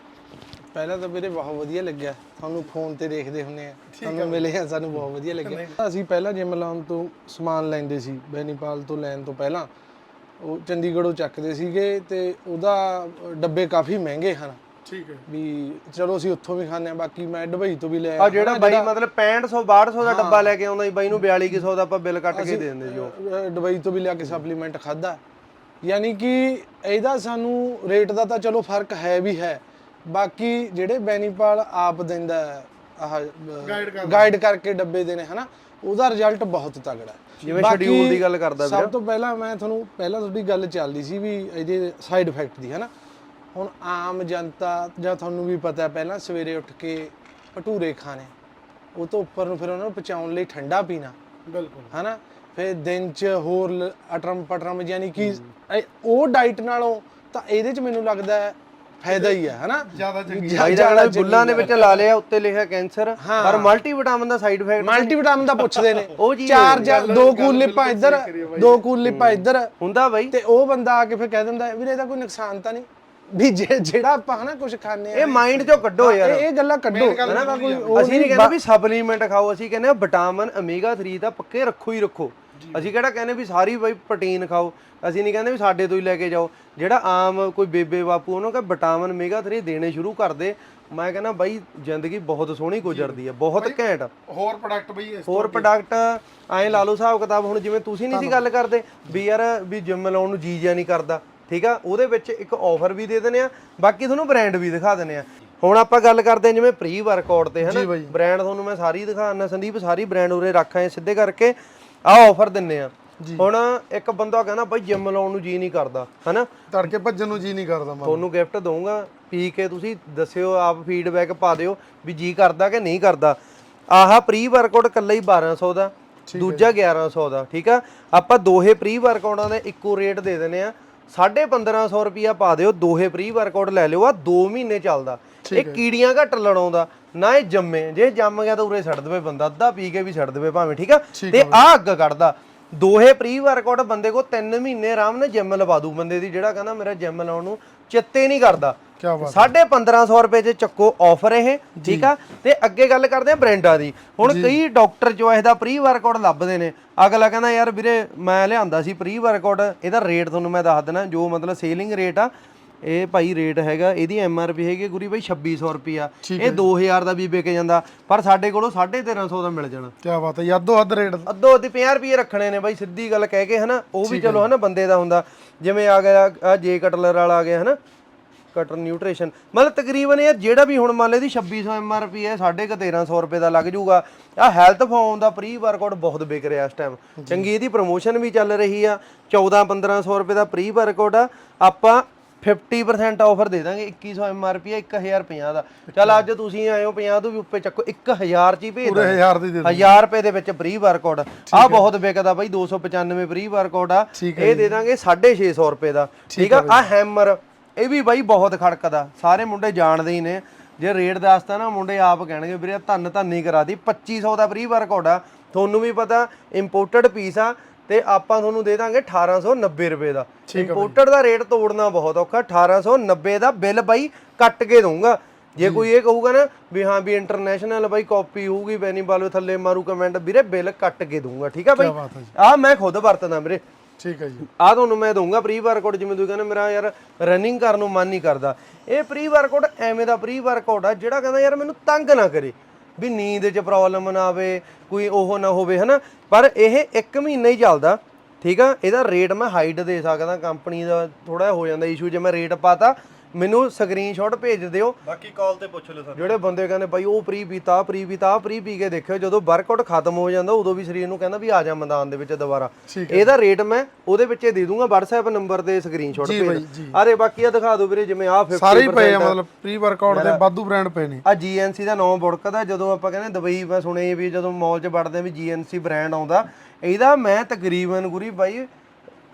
ਪਹਿਲਾਂ ਤਾਂ ਵੀਰੇ ਬਹੁਤ ਵਧੀਆ ਲੱਗਿਆ। ਤੁਹਾਨੂੰ ਫੋਨ ਤੇ ਦੇਖਦੇ ਹੁੰਨੇ ਆ। ਤੁਹਾਨੂੰ ਮਿਲੇ ਆ ਸਾਨੂੰ ਬਹੁਤ ਵਧੀਆ ਲੱਗਿਆ। ਅਸੀਂ ਪਹਿਲਾਂ ਜਿਮ ਲਾਉਣ ਤੋਂ ਸਮਾਨ ਲੈਂਦੇ ਸੀ ਬੈਨੀਪਾਲ ਤੋਂ ਲੈਣ ਤੋਂ ਪਹਿਲਾਂ। ਉਹ ਚੰਡੀਗੜ੍ਹੋਂ ਚੱਕਦੇ ਸੀਗੇ ਤੇ ਉਹਦਾ ਡੱਬੇ ਕਾਫੀ ਮਹਿੰਗੇ ਹਨ। ਠੀਕ ਹੈ। ਵੀ ਚਲੋ ਅਸੀਂ ਉੱਥੋਂ ਵੀ ਖਾਂਦੇ ਆ ਬਾਕੀ ਮੈਂ ਦੁਬਈ ਤੋਂ ਵੀ ਲੈ ਆ ਜਿਹੜਾ ਬਾਈ ਮਤਲਬ 6500 6200 ਦਾ ਡੱਬਾ ਲੈ ਕੇ ਆਉਂਦਾ ਸੀ ਬਾਈ ਨੂੰ 4200 ਦਾ ਆਪਾਂ ਬਿੱਲ ਕੱਟ ਕੇ ਦੇ ਦਿੰਦੇ ਜੀ ਉਹ। ਦੁਬਈ ਤੋਂ ਵੀ ਲਿਆ ਕੇ ਸਪਲੀਮੈਂਟ ਖਾਦਾ ਯਾਨੀ ਕਿ ਇਹਦਾ ਸਾਨੂੰ ਰੇਟ ਦਾ ਤਾਂ ਚਲੋ ਫ਼ਰਕ ਹੈ ਵੀ ਹੈ। ਬਾਕੀ ਜਿਹੜੇ ਬੈਨੀਪਾਲ ਆਪ ਦਿੰਦਾ ਆਹ ਗਾਈਡ ਕਰਕੇ ਡੱਬੇ ਦੇ ਨੇ ਹਨਾ? ਉਹਦਾ ਰਿਜ਼ਲਟ ਬਹੁਤ ਤਗੜਾ ਹੈ। ਜਿਵੇਂ ਬਾਕੀ schedule ਦੀ ਗੱਲ ਕਰਦਾ ਵੀਰੇ। ਸਭ ਤੋਂ ਪਹਿਲਾਂ ਮੈਂ ਤੁਹਾਨੂੰ ਪਹਿਲਾਂ ਤੁਹਾਡੀ ਗੱਲ ਚੱਲਦੀ ਸੀ ਵੀ ਇਹਦੇ ਸਾਈਡ ਇਫੈਕਟ ਦੀ ਹਨਾ? ਹੁਣ ਆਮ ਜਨਤਾ ਜਾਂ ਤੁਹਾਨੂੰ ਵੀ ਪਤਾ ਹੈ ਪਹਿਲਾਂ ਸਵੇਰੇ ਉੱਠ ਕੇ ਭਟੂਰੇ ਖਾਣੇ ਉਹ ਤੋਂ ਉੱਪਰ ਨੂੰ ਫਿਰ ਉਹਨਾਂ ਨੂੰ ਪਚਾਉਣ ਲਈ ਠੰਡਾ ਪੀਣਾ। ਬਿਲਕੁਲ। ਹਨਾ? ਫਿਰ ਦਿਨ ਚ ਹੋਰ ਲ- ਅਟਰਮ ਪਟਰਮ ਯਾਨੀ ਕਿ ਇਹ- ਉਹ ਡਾਈਟ ਨਾਲੋਂ ਤਾਂ ਇਹਦੇ ਚ ਮੈਨੂੰ ਲੱਗਦਾ ਹੈ ਫਾਇਦਾ ਹੀ ਹੈ ਹਨਾ? ਜ਼ਿਆਦਾ ਚੰਗੀ ਬਾਈ ਦਾ ਕਹਿੰਦਾ ਵੀ ਬੁੱਲਾਂ ਦੇ ਵਿੱਚ ਲਾ ਲਿਆ ਉੱਤੇ ਲਿਖਿਆ ਕੈਂਸਰ। ਪਰ ਮਲਟੀ ਵਿਟਾਮਿਨ ਦਾ ਸਾਈਡ ਇਫੈਕਟ ਮਲਟੀਵਿਟਾਮਿਨ ਦਾ ਪੁੱਛਦੇ ਨੇ। ਉਹ ਚੀਜ਼ ਚਾਰ ਜਾਂ ਦੋ ਕੂਲ ਲਿਪਾਂ ਇੱਧਰ ਦੋ ਕੂਲ ਲਿਪਾਂ ਇੱਧਰ। ਹੁੰਦਾ ਬਾਈ। ਤੇ ਉਹ ਬੰਦਾ ਆ ਕੇ ਫਿਰ ਕਹਿ ਦਿੰਦਾ ਵੀਰੇ ਇਹਦਾ ਕੋਈ ਨੁਕਸਾਨ ਤਾਂ ਨਹੀਂ? ਵੀ ਜੇ- ਜਿਹੜਾ ਆਪਾਂ ਹਨਾ ਕੁਝ ਖਾਣੇ ਆ। ਇਹ ਮਾਈਂਡ ਚੋਂ ਕੱਢੋ ਯਾਰ। ਇਹ ਗੱਲਾਂ ਕੱਢੋ। ਹਨਾ? ਤਾਂ ਕੋਈ ਉਹ ਅਸੀਂ ਨਹੀਂ ਕਹਿੰਦੇ ਵੀ ਸਪਲੀਮੈਂਟ ਖਾਓ ਅਸੀਂ ਕਹਿੰਦੇ ਆ ਵਿਟਾਮਿਨ ਓਮੇਗਾ 3 ਤਾਂ ਪੱਕੇ ਰੱਖੋ ਹੀ ਰੱਖੋ। ਅਸੀਂ ਕਿਹੜਾ ਕਹਿੰਦੇ ਵੀ ਸਾਰੀ ਬਈ ਪ੍ਰੋਟੀਨ ਖਾਓ। ਅਸੀਂ ਨਹੀਂ ਕਹਿੰਦੇ ਵੀ ਸਾਡੇ ਤੋਂ ਹੀ ਲੈ ਕੇ ਜਾਓ। ਜਿਹੜਾ ਆਮ ਕੋਈ ਬੇਬੇ ਬਾਪੂ ਉਹਨੂੰ ਕਹੇ ਵਿਟਾਮਿਨ ਓਮੇਗਾ 3 ਦੇਣੇ ਸ਼ੁਰੂ ਕਰ ਦੇ। ਮੈਂ ਕਹਿੰਦਾ ਬਾਈ ਜ਼ਿੰਦਗੀ ਬਹੁਤ ਸੋਹਣੀ ਗੁਜ਼ਰਦੀ ਹੈ ਬਹੁਤ ਘੈਂਟ ਹੋਰ ਪ੍ਰੋਡਕਟ ਬਈ ਇਸ ਹੋਰ ਪ੍ਰੋਡਕਟ ਐਂ ਲਾ ਲਓ ਹਿਸਾਬ ਕਿਤਾਬ ਹੁਣ ਜਿਵੇਂ ਤੁਸੀਂ ਨਹੀਂ ਸੀ ਗੱਲ ਕਰਦੇ ਵੀ ਯਾਰ ਵੀ ਜਿਮ ਲਾਉਣ ਨੂੰ ਜੀ ਜਿਆ ਨਹੀਂ ਕਰਦਾ। ਠੀਕ ਆ? ਉਹਦੇ ਵਿੱਚ ਇੱਕ ਆਫਰ ਵੀ ਦੇ ਦਿੰਦੇ ਆ। ਬਾਕੀ ਤੁਹਾਨੂੰ ਬ੍ਰਾਂਡ ਵੀ ਦਿਖਾ ਦਿੰਦੇ ਆ। ਹੁਣ ਆਪਾਂ ਗੱਲ ਕਰਦੇ ਹਾਂ ਜਿਵੇਂ ਪ੍ਰੀ ਵਰਕਆਊਟ ਤੇ ਹਨਾ? ਬ੍ਰਾਂਡ ਤੁਹਾਨੂੰ ਮੈਂ ਸਾਰੀ ਦਿਖਾਣਾ ਸੰਦੀਪ ਸਾਰੀ ਬ੍ਰਾਂਡ ਉਰੇ ਰੱਖ ਸਿੱਧੇ ਕਰਕੇ ਆਹ ਆਫਰ ਦਿੰਨੇ ਆ। ਹੁਣ ਇੱਕ ਬੰਦਾ ਕਹਿੰਦਾ ਬਾਈ ਜਿਮ ਲਾਉਣ ਨੂੰ ਜੀ ਨਹੀਂ ਕਰਦਾ ਹਨਾ? ਤੜਕੇ ਭੱਜਣ ਨੂੰ ਜੀ ਨਹੀਂ ਕਰਦਾ ਮਨ ਤੁਹਾਨੂੰ ਗਿਫਟ ਦਊਂਗਾ ਪੀ ਕੇ ਤੁਸੀਂ ਦੱਸਿਓ ਆਪ ਫੀਡਬੈਕ ਪਾ ਦਿਓ ਵੀ ਜੀ ਕਰਦਾ ਕਿ ਨਹੀਂ ਕਰਦਾ। ਆਹ ਪ੍ਰੀ ਵਰਕਆਊਟ ਕੱਲਾ ਹੀ 1200 ਦਾ ਦੂਜਾ 1100 ਦਾ ਠੀਕ ਆ? ਆਪਾਂ ਦੋਹੇ ਪ੍ਰੀ ਵਰਕਆਊਟਾਂ ਦੇ ਇੱਕੋ ਰੇਟ ਦੇ ਦਿੰਨੇ ਆ। 1550 ਰੁਪਿਆ ਪਾ ਦਿਓ ਦੋਹੇ ਪ੍ਰੀ ਵਰਕਆਊਟ ਲੈ ਲਿਓ ਆ 2 ਮਹੀਨੇ ਚੱਲਦਾ। ਇਹ ਕੀੜੀਆਂ ਘੱਟ ਲੜਾਉਂਦਾ ਨਾ ਇਹ ਜੰਮੇ। ਜੇ ਜੰਮ ਗਿਆ ਤਾਂ ਉਰੇ ਛੱਡ ਦੇਵੇ ਬੰਦਾ ਅੱਧਾ ਪੀ ਕੇ ਵੀ ਛੱਡ ਦੇਵੇ ਭਾਵੇਂ ਠੀਕ ਆ? ਤੇ ਆ ਅੱਗ ਕੱਢਦਾ। ਦੋਹੇ ਪ੍ਰੀ ਵਰਕਆਊਟ ਬੰਦੇ ਕੋ 3 ਮਹੀਨੇ ਆਰਾਮ ਨਾਲ ਜਿਮ ਲਵਾ ਦੂ ਬੰਦੇ ਦੀ ਜਿਹੜਾ ਕਹਿੰਦਾ ਮੇਰਾ ਜਿਮ ਲਾਉਣ ਨੂੰ ਚਿੱਤੇ ਨਹੀਂ ਕਰਦਾ। ਕਿਆ ਬਾਤ ਸਾਢੇ 1500 ਰੁਪਏ ਚ ਚੱਕੋ ਆਫਰ ਇਹ ਠੀਕ ਆ? ਤੇ ਅੱਗੇ ਗੱਲ ਕਰਦੇ ਆ ਬ੍ਰਾਂਡਾਂ ਦੀ। ਹੁਣ ਕਈ ਡਾਕਟਰ ਚੋਇਸ ਦਾ ਪ੍ਰੀ ਵਰਕਆਊਟ ਲੱਭਦੇ ਨੇ। ਅਗਲਾ ਕਹਿੰਦਾ ਯਾਰ ਵੀਰੇ ਮੈਂ ਲਿਆਂਦਾ ਸੀ ਪ੍ਰੀ ਵਰਕਆਊਟ ਇਹਦਾ ਰੇਟ ਤੁਹਾਨੂੰ ਮੈਂ ਦੱਸ ਦੇਣਾ ਜੋ ਮਤਲਬ ਸੇਲਿੰਗ ਰੇਟ ਆ ਇਹ ਭਾਈ ਰੇਟ ਹੈਗਾ ਇਹਦੀ ਐਮ ਆਰ ਪੀ ਹੈਗੀ ਗੁਰੀ ਭਾਈ 2600 ਰੁਪਿਆ ਇਹ 2000 ਦਾ ਵੀ ਵਿਕ ਜਾਂਦਾ ਪਰ ਸਾਡੇ ਕੋਲੋਂ 1350 ਦਾ ਮਿਲ ਜਾਣਾ। ਕੀ ਬਾਤ ਹੈ ਯਾਦੋ ਹੱਦ ਰੇਟ ਅੱਧੋ ਅੱਧੀ 50 ਰੁਪਏ ਰੱਖਣੇ ਨੇ ਬਾਈ ਸਿੱਧੀ ਗੱਲ ਕਹਿ ਕੇ ਹਨਾ ਉਹ ਵੀ ਚਲੋ ਹਨਾ ਬੰਦੇ ਦਾ ਹੁੰਦਾ। ਜਿਵੇਂ ਆ ਗਿਆ ਆ ਜੇ ਕਟਲਰ ਵਾਲਾ ਆ ਗਿਆ ਹਨਾ ਕਟਰ ਨਿਊਟ੍ਰੀਸ਼ਨ। ਮਤਲਬ ਤਕਰੀਬਨ ਯਾਰ ਜਿਹੜਾ ਵੀ ਹੁਣ ਮੰਨ ਲੈ ਦੀ 2600 ਐਮਆਰਪੀ ਹੈ ਸਾਢੇ ਕੁ 1300 ਰੁਪਏ ਦਾ ਲੱਗ ਜਾਊਗਾ। ਆ ਹੈਲਥ ਫਾਰਮ ਦਾ ਪ੍ਰੀ ਵਰਕਆਊਟ ਬਹੁਤ ਵਿਕ ਰਿਹਾ ਇਸ ਟਾਈਮ ਚੰਗੀ ਇਹਦੀ ਪ੍ਰੋਮੋਸ਼ਨ ਵੀ ਚੱਲ ਰਹੀ ਆ 14 1500 ਰੁਪਏ ਦਾ ਪ੍ਰੀ ਵਰਕਆਊਟ ਆ। ਆਪਾਂ 50% ਆਫਰ ਦੇ ਦਾਂਗੇ 2100 ਐਮਆਰਪੀ ਹੈ 1050 ਦਾ। ਚਲ ਅੱਜ ਤੁਸੀਂ ਆਏ ਹੋ 50 ਤੋਂ ਵੀ ਉੱਪਰ ਚੱਕੋ 1000 ਚ ਹੀ ਭੇਜ ਪੂਰੇ ਦਾਂਗੇ। 1000 ਦੀ ਦੇ 1000 ਰੁਪਏ ਦੇ ਵਿੱਚ ਪ੍ਰੀ ਵਰਕਆਊਟ ਆ। ਬਹੁਤ ਵਿਕਦਾ ਬਾਈ 295 ਪ੍ਰੀ ਵਰਕਆਊਟ ਆ। ਇਹ ਦੇ ਦਾਂਗੇ 650 ਰੁਪਏ ਦਾ। ਠੀਕ ਆ ਆ ਹੈਮਰ ਇਹ ਵੀ ਬਾਈ ਬਹੁਤ ਖੜਕਦਾ। ਸਾਰੇ ਮੁੰਡੇ ਜਾਣਦੇ ਹੀ ਨੇ। ਜੇ ਰੇਟ ਦੱਸਤਾ ਨਾ ਮੁੰਡੇ ਆਪ ਕਹਿਣਗੇ ਵੀਰੇ ਧੰਨ ਧੰਨੀ ਕਰਾ ਦੀ 2500 ਦਾ ਪ੍ਰੀ ਵਰਕਆਊਟ ਆ। ਤੁਹਾਨੂੰ ਵੀ ਪਤਾ ਇੰਪੋਰਟਡ ਪੀਸ ਆ। ਤੇ ਆਪਾਂ ਤੁਹਾਨੂੰ ਦੇ ਦਾਂਗੇ 1890 ਰੁਪਏ ਦਾ। ਇੰਪੋਰਟਡ ਦਾ ਰੇਟ ਤੋੜਨਾ ਬਹੁਤ ਔਖਾ 1890 ਦਾ ਬਿੱਲ ਬਾਈ ਕੱਟ ਕੇ ਦਊਂਗਾ। ਜੇ ਕੋਈ ਇਹ ਕਹੂਗਾ ਨਾ ਵੀ ਹਾਂ ਵੀ ਇੰਟਰਨੈਸ਼ਨਲ ਬਾਈ ਕਾਪੀ ਹੋਊਗੀ ਬੈਨੀ ਬਾਲੋ ਥੱਲੇ ਮਾਰੂ ਕਮੈਂਟ ਵੀਰੇ ਬਿੱਲ ਕੱਟ ਕੇ ਦਊਂਗਾ ਠੀਕ ਆ ਬਾਈ? ਆ ਮੈਂ ਖੁਦ ਵਰਤਦਾ ਵੀਰੇ। ਠੀਕ ਹੈ ਜੀ। ਆ ਤੁਹਾਨੂੰ ਮੈਂ ਦਊਂਗਾ ਪ੍ਰੀ ਵਰਕਆਊਟ ਜਿਵੇਂ ਤੁਸੀਂ ਕਹਿੰਦੇ ਮੇਰਾ ਯਾਰ ਰਨਿੰਗ ਕਰਨ ਨੂੰ ਮਨ ਨਹੀਂ ਕਰਦਾ। ਇਹ ਪ੍ਰੀ ਵਰਕਆਊਟ ਐਵੇਂ ਦਾ ਪ੍ਰੀ ਵਰਕਆਊਟ ਆ ਜਿਹੜਾ ਕਹਿੰਦਾ ਯਾਰ ਮੈਨੂੰ ਤੰਗ ਨਾ ਕਰੇ। ਵੀ ਨੀਂਦ 'ਚ ਪ੍ਰੋਬਲਮ ਨਾ ਆਵੇ, ਕੋਈ ਉਹ ਨਾ ਹੋਵੇ, ਹਨਾ? ਪਰ ਇਹ 1 ਮਹੀਨਾ ਹੀ ਚੱਲਦਾ, ਠੀਕ ਆ? ਇਹਦਾ ਰੇਟ ਮੈਂ ਹਾਈਡ ਦੇ ਸਕਦਾ ਕੰਪਨੀ ਦਾ ਥੋੜਾ ਹੋ ਜਾਂਦਾ ਇਸ਼ੂ ਜੇ ਮੈਂ ਰੇਟ ਪਾਤਾ ਮੈਨੂੰ ਸਕਰੀਨਸ਼ਾਟ ਭੇਜ ਦਿਓ। ਬਾਕੀ ਕਾਲ ਤੇ ਪੁੱਛ ਲਿਓ ਸਾਨੂੰ। ਜਿਹੜੇ ਬੰਦੇ ਕਹਿੰਦੇ ਬਾਈ ਉਹ ਪ੍ਰੀ ਪੀਤਾ ਪ੍ਰੀ ਪੀਤਾ ਪ੍ਰੀ ਪੀ ਕੇ ਦੇਖਿਓ ਜਦੋਂ ਵਰਕਆਊਟ ਖਤਮ ਹੋ ਜਾਂਦਾ ਉਦੋਂ ਵੀ ਸਰੀਰ ਨੂੰ ਕਹਿੰਦਾ ਵੀ ਆ ਜਾ ਮੈਦਾਨ ਦੇ ਵਿੱਚ ਦੁਬਾਰਾ। ਇਹਦਾ ਰੇਟ ਮੈਂ ਉਹਦੇ ਵਿੱਚ ਹੀ ਦੇ ਦੂੰਗਾ WhatsApp ਨੰਬਰ ਤੇ ਸਕਰੀਨਸ਼ਾਟ ਭੇਜ। ਅਰੇ ਬਾਕੀ ਆ ਦਿਖਾ ਦਿਓ ਵੀਰੇ ਜਿਵੇਂ ਆ 50% ਸਾਰੇ ਪਏ ਆ ਮਤਲਬ ਪ੍ਰੀ ਵਰਕਆਊਟ ਦੇ ਵਾਧੂ ਬ੍ਰਾਂਡ ਪਏ ਨੇ। ਆ GNC ਦਾ ਨਾਮ ਬੁੜਕਦਾ ਜਦੋਂ ਆਪਾਂ ਕਹਿੰਦੇ ਦੁਬਈ ਮੈਂ ਸੁਣਿਆ ਵੀ ਜਦੋਂ ਮਾਲ 'ਚ ਵੜਦੇ ਵੀ GNC ਬ੍ਰਾਂਡ ਆਉਂਦਾ। ਇਹਦਾ ਮੈਂ ਤਕਰੀਬਨ ਗੁਰੀ ਬਾਈ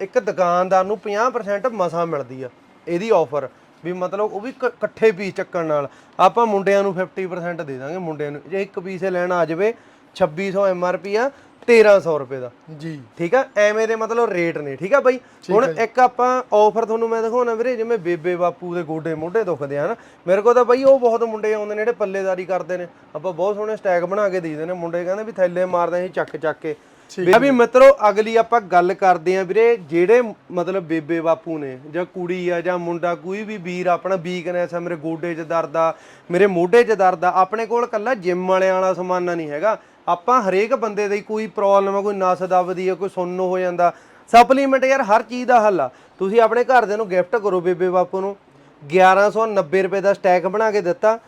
ਇੱਕ ਦੁਕਾਨਦਾਰ ਨੂੰ 50% ਮਸਾਂ ਮਿਲਦੀ ਆ ਇਹਦੀ ਆਫਰ ਵੀ ਮਤਲਬ ਉਹ ਵੀ ਕ- ਇਕੱਠੇ ਪੀਸ ਚੱਕਣ ਨਾਲ। ਆਪਾਂ ਮੁੰਡਿਆਂ ਨੂੰ 50% ਦੇ ਦਾਂਗੇ ਮੁੰਡਿਆਂ ਨੂੰ। ਜੇ ਇੱਕ ਪੀਸ ਲੈਣ ਆ ਜਾਵੇ 2600 MRP ਆ 1300 ਰੁਪਏ ਦਾ। ਜੀ। ਠੀਕ ਆ? ਐਵੇਂ ਦੇ ਮਤਲਬ ਰੇਟ ਨੇ। ਠੀਕ ਆ ਬਾਈ? ਹੁਣ ਇੱਕ ਆਪਾਂ ਆਫਰ ਤੁਹਾਨੂੰ ਮੈਂ ਦਿਖਾਉਣਾ ਵੀਰੇ ਜਿਵੇਂ ਬੇਬੇ ਬਾਪੂ ਦੇ ਗੋਡੇ ਮੋਢੇ ਦੁਖਦੇ ਆ ਹਨਾ ਮੇਰੇ ਕੋਲ ਤਾਂ ਬਾਈ ਉਹ ਬਹੁਤ ਮੁੰਡੇ ਆਉਂਦੇ ਨੇ ਜਿਹੜੇ ਪੱਲੇਦਾਰੀ ਕਰਦੇ ਨੇ। ਆਪਾਂ ਬਹੁਤ ਸੋਹਣੇ ਸਟੈਕ ਬਣਾ ਕੇ ਦੇਈਦੇ ਨੇ। ਮੁੰਡੇ ਕਹਿੰਦੇ ਵੀ ਥੈਲੇ ਮਾਰਦੇ ਅਸੀਂ ਚੱਕ ਚੱਕ ਕੇ। ਆ ਵੀ ਮਿੱਤਰੋ ਅਗਲੀ ਆਪਾਂ ਗੱਲ ਕਰਦੇ ਆ ਵੀਰੇ ਜਿਹੜੇ ਮਤਲਬ ਬੇਬੇ ਬਾਪੂ ਨੇ ਜਾਂ ਕੁੜੀ ਆ ਜਾਂ ਮੁੰਡਾ ਕੋਈ ਵੀ ਵੀਰ ਆਪਣਾ ਵੀਕਨੈਸ ਆ ਮੇਰੇ ਗੋਡੇ 'ਚ ਦਰਦ ਆ ਮੇਰੇ ਮੋਢੇ 'ਚ ਦਰਦ ਆ ਆਪਣੇ ਕੋਲ ਕੱਲਾ ਜਿਮ ਵਾਲਿਆਂ ਵਾਲਾ ਸਮਾਨ ਨਹੀਂ ਹੈਗਾ। ਆਪਾਂ ਹਰੇਕ ਬੰਦੇ ਦੀ ਕੋਈ ਪ੍ਰੋਬਲਮ ਆ ਕੋਈ ਨਸ ਦਬਦੀ ਆ ਕੋਈ ਸੁੰਨ ਹੋ ਜਾਂਦਾ। ਸਪਲੀਮੈਂਟ ਯਾਰ ਹਰ ਚੀਜ਼ ਦਾ ਹੱਲ ਆ। ਤੁਸੀਂ ਆਪਣੇ ਘਰਦਿਆਂ ਨੂੰ ਗਿਫਟ ਕਰੋ ਬੇਬੇ ਬਾਪੂ ਨੂੰ। 1190 ਰੁਪਏ ਦਾ ਸਟੈਕ ਬਣਾ ਕੇ ਦਿੱਤਾ।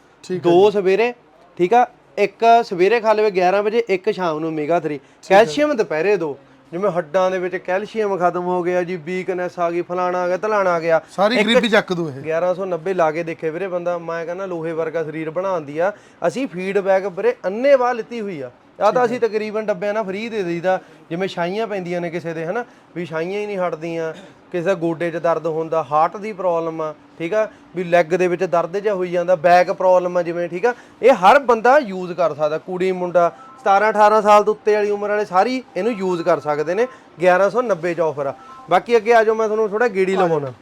ਦੋ ਸਵੇਰੇ ਠੀਕ ਆ? ਇੱਕ ਸਵੇਰੇ ਖਾ ਲਵੇ 11 ਵਜੇ ਇੱਕ ਸ਼ਾਮ ਨੂੰ ਮੇਗਾ 3 ਕੈਲਸ਼ੀਅਮ ਦੁਪਹਿਰੇ ਦੋ। ਜਿਵੇਂ ਹੱਡਾਂ ਦੇ ਵਿੱਚ ਕੈਲਸ਼ੀਅਮ ਖਤਮ ਹੋ ਗਿਆ ਜੀ ਵੀਕਨੈਸ ਆ ਗਈ ਫਲਾਣਾ ਆ ਗਿਆ ਧਲਾਣਾ ਆ ਗਿਆ। ਸਾਰੀ ਗਰੀਬੀ ਚੱਕ ਦੂ ਇਹ। 1190 ਲਾ ਕੇ ਦੇਖੇ ਵੀਰੇ ਬੰਦਾ ਮੈਂ ਕਹਿੰਦਾ ਲੋਹੇ ਵਰਗਾ ਸਰੀਰ ਬਣਾਉਂਦੀ ਆ। ਅਸੀਂ ਫੀਡਬੈਕ ਵੀਰੇ ਅੰਨੇਵਾਹ ਲਿੱਤੀ ਹੋਈ ਆ। ਆ ਤਾਂ ਅਸੀਂ ਤਕਰੀਬਨ ਡੱਬਿਆਂ ਨਾਲ ਫ੍ਰੀ ਦੇ ਦਈਦਾ। ਜਿਵੇਂ ਛਾਈਆਂ ਪੈਂਦੀਆਂ ਨੇ ਕਿਸੇ ਦੇ ਹਨਾ? ਵੀ ਛਾਈਆਂ ਹੀ ਨਹੀਂ ਹਟਦੀਆਂ। ਕਿਸੇ ਦਾ ਗੋਡੇ 'ਚ ਦਰਦ ਹੁੰਦਾ ਹਾਰਟ ਦੀ ਪ੍ਰੋਬਲਮ ਆ ਠੀਕ ਆ? ਵੀ ਲੈਗ ਦੇ ਵਿੱਚ ਦਰਦ ਜਿਹਾ ਹੋਈ ਜਾਂਦਾ ਬੈਕ ਪ੍ਰੋਬਲਮ ਆ ਜਿਵੇਂ ਠੀਕ ਆ? ਇਹ ਹਰ ਬੰਦਾ ਯੂਜ਼ ਕਰ ਸਕਦਾ। ਕੁੜੀ ਮੁੰਡਾ 17 18 ਸਾਲ ਤੋਂ ਉੱਤੇ ਵਾਲੀ ਉਮਰ ਵਾਲੇ ਸਾਰੀ ਇਹਨੂੰ ਯੂਜ਼ ਕਰ ਸਕਦੇ ਨੇ। 1190 ਚ ਆਫਰ ਆ। ਬਾਕੀ ਅੱਗੇ ਆ ਜਾਓ ਮੈਂ ਤੁਹਾਨੂੰ ਥੋੜਾ ਗੇੜੀ ਲਵਾਉਣਾ।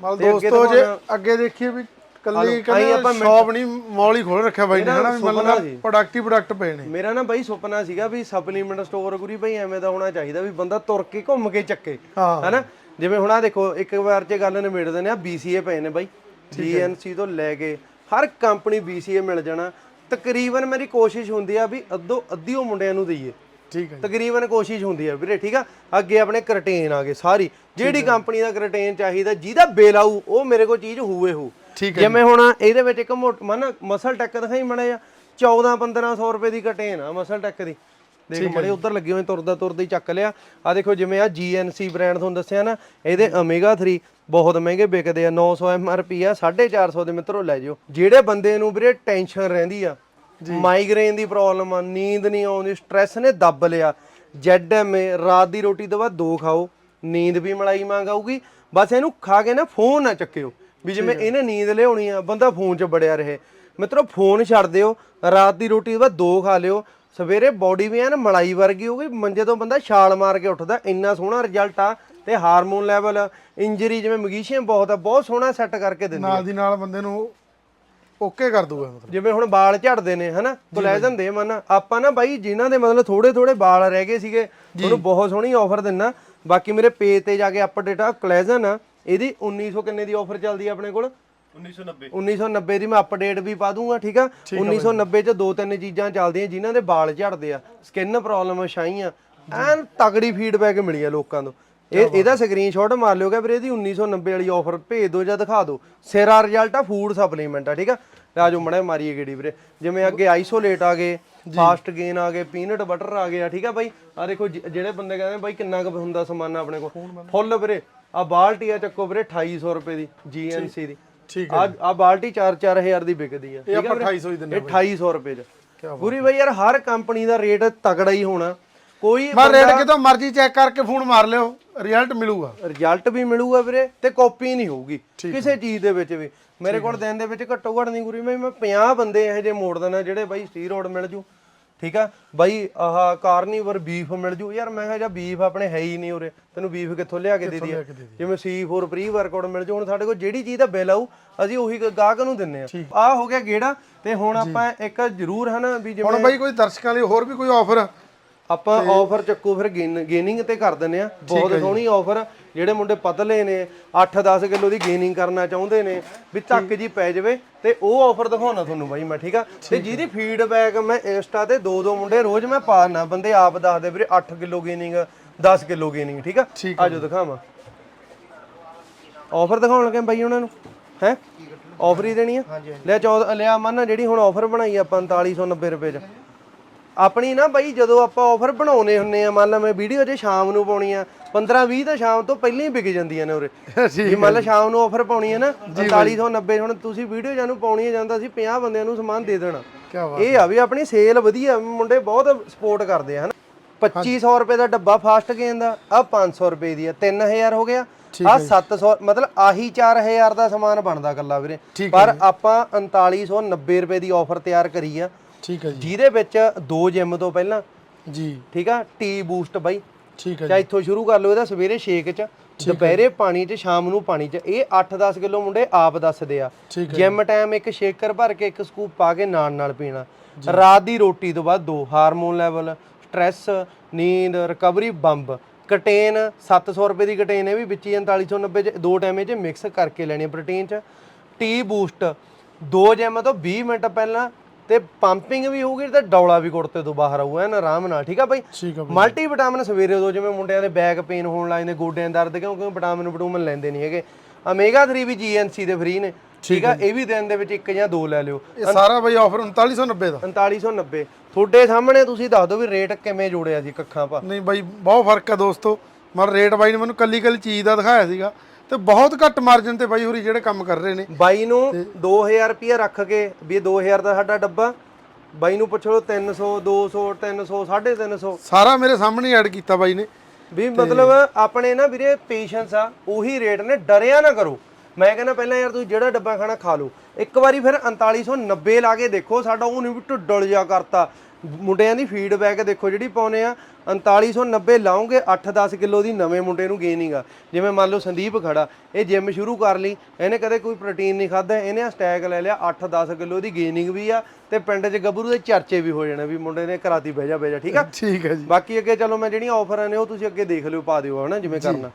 ਮਤਲਬ ਦੋਸਤੋ ਜੇ ਅੱਗੇ ਦੇਖੀਏ ਵੀ ਕੱਲੀ ਆਪਾਂ ਸ਼ਾਪ ਨਹੀਂ ਮੌਲ ਹੀ ਖੋਲ ਰੱਖਿਆ ਬਾਈ ਨੇ ਹਨਾ? ਮਤਲਬ। ਪ੍ਰੋਡਕਟ ਹੀ ਪ੍ਰੋਡਕਟ ਪਏ ਨੇ। ਮੇਰਾ ਨਾ ਬਾਈ ਸੁਪਨਾ ਸੀਗਾ ਵੀ ਸਪਲੀਮੈਂਟ ਸਟੋਰ ਗੁਰੀ ਬਾਈ ਐਵੇਂ ਦਾ ਹੋਣਾ ਚਾਹੀਦਾ ਵੀ ਬੰਦਾ ਤੁਰ ਕੇ ਘੁੰਮ ਕੇ ਚੱਕੇ ਹਾਂ। ਹੈਨਾ? ਜਿਵੇਂ ਹੁਣ ਆ ਦੇਖੋ ਇੱਕ ਵਾਰ 'ਚ ਗੱਲ ਨਿਬੇੜ ਦਿੰਦੇ ਆ BCA ਪਏ ਨੇ ਬਾਈ। GNC ਤੋਂ ਲੈ ਕੇ ਹਰ ਕੰਪਨੀ BCA ਮਿਲ ਜਾਣਾ। ਤਕਰੀਬਨ ਮੇਰੀ ਕੋਸ਼ਿਸ਼ ਹੁੰਦੀ ਆ ਵੀ ਅੱਧੋ ਅੱਧੀ ਉਹ ਮੁੰਡਿਆਂ ਨੂੰ ਦਈਏ। ਠੀਕ ਹੈ ਤਕਰੀਬਨ ਕੋਸ਼ਿਸ਼ ਹੁੰਦੀ ਆ ਵੀਰੇ ਠੀਕ ਆ? ਅੱਗੇ ਆਪਣੇ ਕਰਟੇਨ ਆ ਗਏ ਸਾਰੀ। ਜਿਹੜੀ ਕੰਪਨੀ ਦਾ ਕਰਟੇਨ ਚਾਹੀਦਾ ਜਿਹਦਾ ਬਿੱਲ ਆਊ ਉਹ ਮੇਰੇ ਕੋਲ ਚੀਜ਼ ਹੋਵੇ ਹੋ ਜਿਵੇਂ ਹੁਣ ਇਹਦੇ ਵਿੱਚ ਇੱਕ ਮੋਟ ਮਨ ਮਸਲ ਟੈਕ ਦਿਖਾਈ ਮੜੇ ਆ 14 1500 ਰੁਪਏ ਦੀ ਕਰਟੇਨ ਆ ਮਸਲ ਟੈਕ ਦੀ। ਦੇਖ ਮੜੇ ਉਧਰ ਲੱਗੇ ਹੋਏ ਤੁਰਦਾ ਤੁਰਦਾ ਹੀ ਚੱਕ ਲਿਆ। ਆ ਦੇਖੋ ਜਿਵੇਂ ਆ GNC ਬ੍ਰਾਂਡ ਤੁਹਾਨੂੰ ਦੱਸਿਆ ਨਾ ਇਹਦੇ Omega 3 ਬਹੁਤ ਮਹਿੰਗੇ ਵਿਕਦੇ ਆ। 900 MRP ਆ 450 ਦੇ ਮਿੱਤਰੋ ਲੈ ਜਿਓ। ਜਿਹੜੇ ਬੰਦੇ ਨੂੰ ਵੀਰੇ ਟੈਨਸ਼ਨ ਰਹਿੰਦੀ ਆ ਮਾਈਗ੍ਰੇਨ ਦੀ ਪ੍ਰੋਬਲਮ ਆ ਨੀਂਦ ਨਹੀਂ ਆਉਂਦੀ ਸਟ੍ਰੈਸ ਨੇ ਦੱਬ ਲਿਆ। ZMA ਰਾਤ ਦੀ ਰੋਟੀ ਤੋਂ ਬਾਅਦ ਦੋ ਖਾਓ ਨੀਂਦ ਵੀ ਮਲਾਈ ਮੰਗ ਆਊਗੀ ਬਸ ਇਹਨੂੰ ਖਾ ਕੇ ਨਾ ਫੋਨ ਨਾ ਚੱਕਿਓ। ਵੀ ਜਿਵੇਂ ਇਹਨੇ ਨੀਂਦ ਲਿਆਉਣੀ ਆ ਬੰਦਾ ਫੋਨ 'ਚ ਬੜਿਆ ਰਹੇ। ਮਿੱਤਰੋ ਫੋਨ ਛੱਡ ਦਿਓ ਰਾਤ ਦੀ ਰੋਟੀ ਬਾਅਦ ਦੋ ਖਾ ਲਿਓ। ਸਵੇਰੇ ਬਾਡੀ ਵੀ ਐਨ ਮਲਾਈ ਵਰਗੀ ਹੋ ਗਈ ਮੰਜੇ ਤੋਂ ਬੰਦਾ ਛਾਲ ਮਾਰ ਕੇ ਉੱਠਦਾ ਇੰਨਾ ਸੋਹਣਾ ਰਿਜ਼ਲਟ ਆ ਤੇ ਹਾਰਮੋਨ ਲੈਵਲ ਇੰਜਰੀ ਜਿਵੇਂ ਮੈਗਨੀਸ਼ੀਅਮ ਬਹੁਤ ਆ ਬਹੁਤ ਸੋਹਣਾ ਸੈੱਟ ਕਰਕੇ ਦਿੰਦੀ ਨਾਲ ਦੀ ਨਾਲ ਬੰਦੇ ਨੂੰ ਓਕੇ ਕਰ ਦੂਗਾ ਮਤਲਬ। ਜਿਵੇਂ ਹੁਣ ਵਾਲ ਝੜਦੇ ਨੇ ਹਨਾ? ਕੋਲੇਜਨ ਦੇ ਮਨ। ਆਪਾਂ ਨਾ ਬਾਈ ਜਿਨ੍ਹਾਂ ਦੇ ਮਤਲਬ ਥੋੜੇ ਥੋੜੇ ਵਾਲ ਰਹਿ ਗਏ ਸੀਗੇ ਤੁਹਾਨੂੰ ਬਹੁਤ ਸੋਹਣੀ ਆਫਰ ਦਿੰਨਾ। ਬਾਕੀ ਮੇਰੇ ਪੇਜ ਤੇ ਜਾ ਕੇ ਅਪਡੇਟ ਆ ਕੋਲੇਜਨ ਆ। ਇਹਦੀ 1900 ਕਿੰਨੇ ਦੀ ਆਫਰ ਚੱਲਦੀ ਆ ਆਪਣੇ ਕੋਲ? 1990 1990 ਦੀ ਮੈਂ ਅਪਡੇਟ ਵੀ ਪਾ ਦੂੰਗਾ ਠੀਕ ਆ? 1990 ਚ ਦੋ ਤਿੰਨ ਚੀਜ਼ਾਂ ਚੱਲਦੀਆਂ ਜਿਨ੍ਹਾਂ ਦੇ ਵਾਲ ਝੜਦੇ ਆ ਸਕਿਨ ਪ੍ਰੋਬਲਮ ਛਾਈਆਂ ਐਨ ਤਗੜੀ ਫੀਡਬੈਕ ਮਿਲੀ ਆ ਲੋਕਾਂ ਤੋਂ। ਇਹ ਇਹਦਾ ਸਕਰੀਨਸ਼ਾਟ ਮਾਰ ਲਿਓਗਾ ਵੀਰੇ ਇਹਦੀ 1990 ਵਾਲੀ ਆਫਰ ਭੇਜ ਦਿਓ ਜਾਂ ਦਿਖਾ ਦਿਓ। ਸਿਰਾ ਰਿਜ਼ਲਟ ਆ ਫੂਡ ਸਪਲੀਮੈਂਟ ਆ ਠੀਕ ਆ? ਆਜੋ ਮੜੇ ਮਾਰੀਏ ਗੇੜੀ ਵੀਰੇ। ਜਿਵੇਂ ਅੱਗੇ ਆਈਸੋਲੇਟ ਆ ਗਏ ਫਾਸਟ ਗੇਨ ਆ ਗਏ ਪੀਨਟ ਬਟਰ ਆ ਗਿਆ ਠੀਕ ਆ ਬਾਈ? ਆ ਦੇਖੋ ਜਿਹੜੇ ਬੰਦੇ ਕਹਿੰਦੇ ਬਾਈ ਕਿੰਨਾ ਕੁ ਹੁੰਦਾ ਸਮਾਨ ਆਪਣੇ ਕੋਲ। ਫੁੱਲ ਵੀਰੇ ਆ ਬਾਲਟੀ ਆ ਚੱਕੋ ਵੀਰੇ 2800 ਰੁਪਏ ਦੀ GNC ਦੀ। ਠੀਕ ਆ ਆ ਬਾਲਟੀ 4-4000 ਦੀ ਵਿਕਦੀ ਆ ਇਹ ਆਪਾਂ 2800 ਹੀ ਦਿੰਦੇ ਇਹ 2800 ਰੁਪਏ ਚ। ਪੂਰੀ ਬਈ ਯਾਰ ਹਰ ਕੰਪਨੀ ਦਾ ਰੇਟ ਤਗੜਾ ਹੀ ਹੋਣਾ। ਕੋਈ ਮੈਂ ਰੇਟ ਕਿਤੋਂ ਮਰਜ਼ੀ ਚੈੱਕ ਕਰਕੇ ਫੋਨ ਮਾਰ ਲਿਓ ਰਿਜ਼ਲਟ ਮਿਲੂਗਾ। ਰਿਜ਼ਲਟ ਵੀ ਮਿਲੂਗਾ ਵੀਰੇ ਤੇ ਕਾਪੀ ਨਹੀਂ ਹੋਊਗੀ ਕਿਸੇ ਚੀਜ਼ ਦੇ ਵਿੱਚ ਵੀ। ਮੇਰੇ ਕੋਲ ਦਿਨ ਦੇ ਵਿੱਚ ਘੱਟੋ ਘੱਟ ਨਹੀਂ ਗੁਰੀ ਮੈਂ ਮੈਂ 50 ਬੰਦੇ ਇਹੋ ਜਿਹੇ ਮੋੜ ਦੇਣਾ ਜਿਹੜੇ ਬਾਈ ਸਟੀਰੋਇਡ ਮਿਲ ਜੂ। ਠੀਕ ਆ? ਬਾਈ ਆਹ ਕਾਰਨੀਵਰ ਬੀਫ ਮਿਲ ਜੂ। ਯਾਰ ਮੈਂ ਕਿਹਾ ਜਾਂ ਬੀਫ ਆਪਣੇ ਹੈ ਹੀ ਨਹੀਂ ਉਰੇ। ਤੈਨੂੰ ਬੀਫ ਕਿੱਥੋਂ ਲਿਆ ਕੇ ਦੇ ਦਈਏ? ਜਿਵੇਂ C4 ਪ੍ਰੀ ਵਰਕਆਊਟ ਮਿਲ ਜੂ। ਹੁਣ ਸਾਡੇ ਕੋਲ ਜਿਹੜੀ ਚੀਜ਼ ਦਾ ਬਿੱਲ ਆਊ ਅਸੀਂ ਉਹੀ ਗਾਹਕ ਨੂੰ ਦਿੰਨੇ ਆ। ਆਹ ਹੋ ਗਿਆ ਗੇੜਾ ਤੇ ਹੁਣ ਆਪਾਂ ਇੱਕ ਜ਼ਰੂਰ ਹਨਾ ਵੀ ਜਿਵੇਂ ਹੁਣ ਬਾਈ ਕੋਈ ਦਰਸ਼ਕਾਂ ਲਈ ਹੋਰ ਵੀ ਕੋਈ ਆਫਰ ਆਪਾਂ ਆਫਰ ਚੱਕੋ ਫਿਰ ਗੇਨਿੰਗ ਤੇ ਕਰ ਦਿੰਨੇ ਆ ਬਹੁਤ ਸੋਹਣੀ ਆਫਰ ਜਿਹੜੇ ਮੁੰਡੇ ਪਤਲੇ ਨੇ 8-10 ਕਿਲੋ ਦੀ ਗੇਨਿੰਗ ਕਰਨਾ ਚਾਹੁੰਦੇ ਨੇ ਵੀ ਧੱਕ ਜੀ ਪੈ ਜਾਵੇ ਤੇ ਉਹ ਆਫਰ ਦਿਖਾਉਣਾ ਤੁਹਾਨੂੰ ਬਾਈ ਮੈਂ ਠੀਕ ਆ? ਤੇ ਜਿਹਦੀ ਫੀਡਬੈਕ ਮੈਂ ਇੰਸਟਾ ਤੇ ਦੋ ਦੋ ਮੁੰਡੇ ਰੋਜ਼ ਮੈਂ ਪਾਣਾ ਬੰਦੇ ਆਪ ਦੱਸਦੇ ਵੀਰੇ 8 ਕਿਲੋ ਗੇਨਿੰਗ 10 ਕਿਲੋ ਗੇਨਿੰਗ ਠੀਕ ਆ? ਆਜੋ ਦਿਖਾਵਾਂ। ਆਫਰ ਦਿਖਾਉਣ ਲੱਗੇ ਬਾਈ ਉਹਨਾਂ ਨੂੰ? ਹੈ? ਆਫਰ ਹੀ ਦੇਣੀ ਆ? ਲੈ 14 ਲਿਆ ਮੰਨ ਜਿਹੜੀ ਹੁਣ ਆਫਰ ਬਣਾਈ ਆਪਾਂ 3990 ਰੁਪਏ ਚ। ਆਪਣੀ ਨਾ ਬਾਈ ਜਦੋਂ ਆਪਾਂ ਆਫਰ ਬਣਾਉਨੇ ਹੁੰਨੇ ਆ ਮੰਨ ਲਾ ਮੈਂ ਵੀਡੀਓ ਜੇ ਸ਼ਾਮ ਨੂੰ ਪਾਉਣੀ ਆ 15 20 ਤਾਂ ਸ਼ਾਮ ਤੋਂ ਪਹਿਲਾਂ ਹੀ ਵਿਕ ਜਾਂਦੀਆਂ ਨੇ ਉਰੇ। (laughs) ਜੇ ਮੰਨ ਲਾ ਸ਼ਾਮ ਨੂੰ ਆਫਰ ਪਾਉਣੀ ਹੈ ਨਾ 4590 ਹੁਣ ਤੁਸੀਂ ਵੀਡੀਓ ਜਾਨੂੰ ਪਾਉਣੀ ਹੈ ਜਾਂਦਾ ਸੀ 50 ਬੰਦਿਆਂ ਨੂੰ ਸਮਾਨ ਦੇ ਦੇਣਾ। ਇਹ ਆ ਵੀ ਆਪਣੀ ਸੇਲ ਵਧੀਆ ਮੁੰਡੇ ਬਹੁਤ ਸਪੋਰਟ ਕਰਦੇ ਆ ਹਨਾ? 2500 ਰੁਪਏ ਦਾ ਡੱਬਾ ਫਾਸਟ ਗੇਨ ਦਾ ਆ 500 ਰੁਪਏ ਦੀ ਆ 3000 ਹੋ ਗਿਆ। ਆ 700 ਮਤਲਬ ਆਹੀ 4000 ਦਾ ਸਮਾਨ ਬਣਦਾ ਕੱਲਾ ਵੀਰੇ। ਪਰ ਆਪਾਂ 3990 ਰੁਪਏ ਦੀ ਆਫਰ ਤਿਆਰ ਕਰੀ ਆ ਠੀਕ ਹੈ ਜੀ। ਜਿਹਦੇ ਵਿੱਚ ਦੋ ਜਿਮ ਤੋਂ ਪਹਿਲਾਂ ਜੀ। ਠੀਕ ਆ ਟੀ ਬੂਸਟ ਬਾਈ। ਠੀਕ ਹੈ ਜਾਂ ਇੱਥੋਂ ਸ਼ੁਰੂ ਕਰ ਲਓ ਇਹਦਾ ਸਵੇਰੇ ਸ਼ੇਕ ਚ ਦੁਪਹਿਰੇ ਪਾਣੀ ਚ ਸ਼ਾਮ ਨੂੰ ਪਾਣੀ ਚ। ਇਹ 8-10 ਕਿਲੋ ਮੁੰਡੇ ਆਪ ਦੱਸਦੇ ਆ। ਜਿਮ ਟਾਈਮ ਇੱਕ ਸ਼ੇਕਰ ਭਰ ਕੇ ਇੱਕ ਸਕੂਪ ਪਾ ਕੇ ਨਾਲ ਨਾਲ ਪੀਣਾ। ਰਾਤ ਦੀ ਰੋਟੀ ਤੋਂ ਬਾਅਦ ਦੋ ਹਾਰਮੋਨ ਲੈਵਲ ਸਟ੍ਰੈਸ ਨੀਂਦ ਰਿਕਵਰੀ ਬੰਬ। ਕਟੇਨ 700 ਰੁਪਏ ਦੀ ਕਟੇਨ ਇਹ ਵੀ ਵਿੱਚ ਹੀ 3990 ਚ ਦੋ ਟਾਈਮੇ ਚ ਮਿਕਸ ਕਰਕੇ ਲੈਣੀ ਪ੍ਰੋਟੀਨ ਚ। ਟੀ ਬੂਸਟ ਦੋ ਜਿਮ ਤੋਂ 20 ਮਿੰਟ ਪਹਿਲਾਂ ਤੇ ਪੰਪਿੰਗ ਵੀ ਹੋਊਗੀ ਤੇ ਡੌਲਾ ਵੀ ਕੁੜਤੇ ਤੋਂ ਬਾਹਰ ਆਊਗਾ ਐਨ ਆਰਾਮ ਨਾਲ ਠੀਕ ਆ ਬਾਈ? ਠੀਕ ਆ ਮਲਟੀ ਵਿਟਾਮਿਨ ਸਵੇਰੇ ਦੋ ਜਿਵੇਂ ਮੁੰਡਿਆਂ ਦੇ ਬੈਕ ਪੇਨ ਹੋਣ ਲੱਗ ਜਾਂਦੇ ਗੋਡਿਆਂ ਦਰਦ ਕਿਉਂਕਿ ਵਿਟਾਮਿਨ ਵਿਟੂਮਿਨ ਲੈਂਦੇ ਨਹੀਂ ਹੈਗੇ। ਓਮੇਗਾ 3 ਵੀ ਜੀਐਨਸੀ ਦੇ ਫ੍ਰੀ ਨੇ ਠੀਕ ਆ ਇਹ ਵੀ ਦਿਨ ਦੇ ਵਿੱਚ ਇੱਕ ਜਾਂ ਦੋ ਲੈ ਲਿਓ। ਇਹ ਸਾਰਾ ਬਾਈ ਆਫਰ 3990 ਦਾ। 3990 ਤੁਹਾਡੇ ਸਾਹਮਣੇ ਤੁਸੀਂ ਦੱਸ ਦਿਓ ਵੀ ਰੇਟ ਕਿਵੇਂ ਜੋੜਿਆ ਸੀ ਕੱਖਾਂ ਪਾ। ਨਹੀਂ ਬਾਈ ਬਹੁਤ ਫ਼ਰਕ ਹੈ ਦੋਸਤੋ। ਮਰ ਰੇਟ ਬਾਈ ਨੇ ਮੈਨੂੰ ਕੱਲੀ ਕੱਲੀ ਚੀਜ਼ ਦਾ ਦਿਖਾਇਆ ਸੀਗਾ। ਤੇ ਬਹੁਤ ਘੱਟ ਮਾਰਜਨ ਤੇ ਬਾਈ ਹੋਰੀ ਜਿਹੜੇ ਕੰਮ ਕਰ ਰਹੇ ਨੇ। ਬਾਈ ਨੂੰ 2000 ਰੁਪਏ ਰੱਖ ਕੇ ਵੀ ਇਹ 2000 ਦਾ ਸਾਡਾ ਡੱਬਾ। ਬਾਈ ਨੂੰ ਪੁੱਛ ਲਓ 300 200 300 350 ਸਾਰਾ ਮੇਰੇ ਸਾਹਮਣੇ ਐਡ ਕੀਤਾ ਬਾਈ ਨੇ। ਵੀ ਮਤਲਬ ਆਪਣੇ ਨਾ ਵੀਰੇ ਪੇਸ਼ੈਂਸ ਆ ਉਹੀ ਰੇਟ ਨੇ ਡਰਿਆ ਨਾ ਕਰੋ। ਮੈਂ ਕਹਿੰਦਾ ਪਹਿਲਾਂ ਯਾਰ ਤੁਸੀਂ ਜਿਹੜਾ ਡੱਬਾ ਖਾਣਾ ਖਾ ਲਓ। ਇੱਕ ਵਾਰੀ ਫਿਰ 3990 ਲਾ ਕੇ ਦੇਖੋ ਸਾਡਾ ਉਹ ਨਹੀਂ ਵੀ ਢੁੱਡਲ ਜਾ ਕਰਤਾ। ਮੁੰਡਿਆਂ ਦੀ ਫੀਡਬੈਕ ਦੇਖੋ ਜਿਹੜੀ ਪਾਉਨੇ ਆ 3990 ਲਾਉਂਗੇ 8-10 ਕਿਲੋ ਦੀ ਨਵੇਂ ਮੁੰਡੇ ਨੂੰ ਗੇਨਿੰਗ ਆ ਜਿਵੇਂ ਮੰਨ ਲਓ ਸੰਦੀਪ ਖੜਾ ਇਹ ਜਿਮ ਸ਼ੁਰੂ ਕਰ ਲਈ ਇਹਨੇ ਕਦੇ ਕੋਈ ਪ੍ਰੋਟੀਨ ਨਹੀਂ ਖਾਦਾ ਇਹਨੇ ਆ ਸਟੈਕ ਲੈ ਲਿਆ 8-10 ਕਿਲੋ ਦੀ ਗੇਨਿੰਗ ਵੀ ਆ ਤੇ ਪਿੰਡ 'ਚ ਗੱਭਰੂ ਦੇ ਚਰਚੇ ਵੀ ਹੋ ਜਾਣੇ ਵੀ ਮੁੰਡੇ ਨੇ ਕਰਾਤੀ ਬਹਿ ਜਾ ਬਹਿ ਜਾ ਠੀਕ ਆ? ਠੀਕ ਹੈ ਜੀ। ਬਾਕੀ ਅੱਗੇ ਚਲੋ ਮੈਂ ਜਿਹੜੀਆਂ ਆਫਰਾਂ ਨੇ ਉਹ ਤੁਸੀਂ ਅੱਗੇ ਦੇਖ ਲਿਓ ਪਾ ਦਿਓ ਹਨਾ ਜਿਵੇਂ ਕਰਨਾ।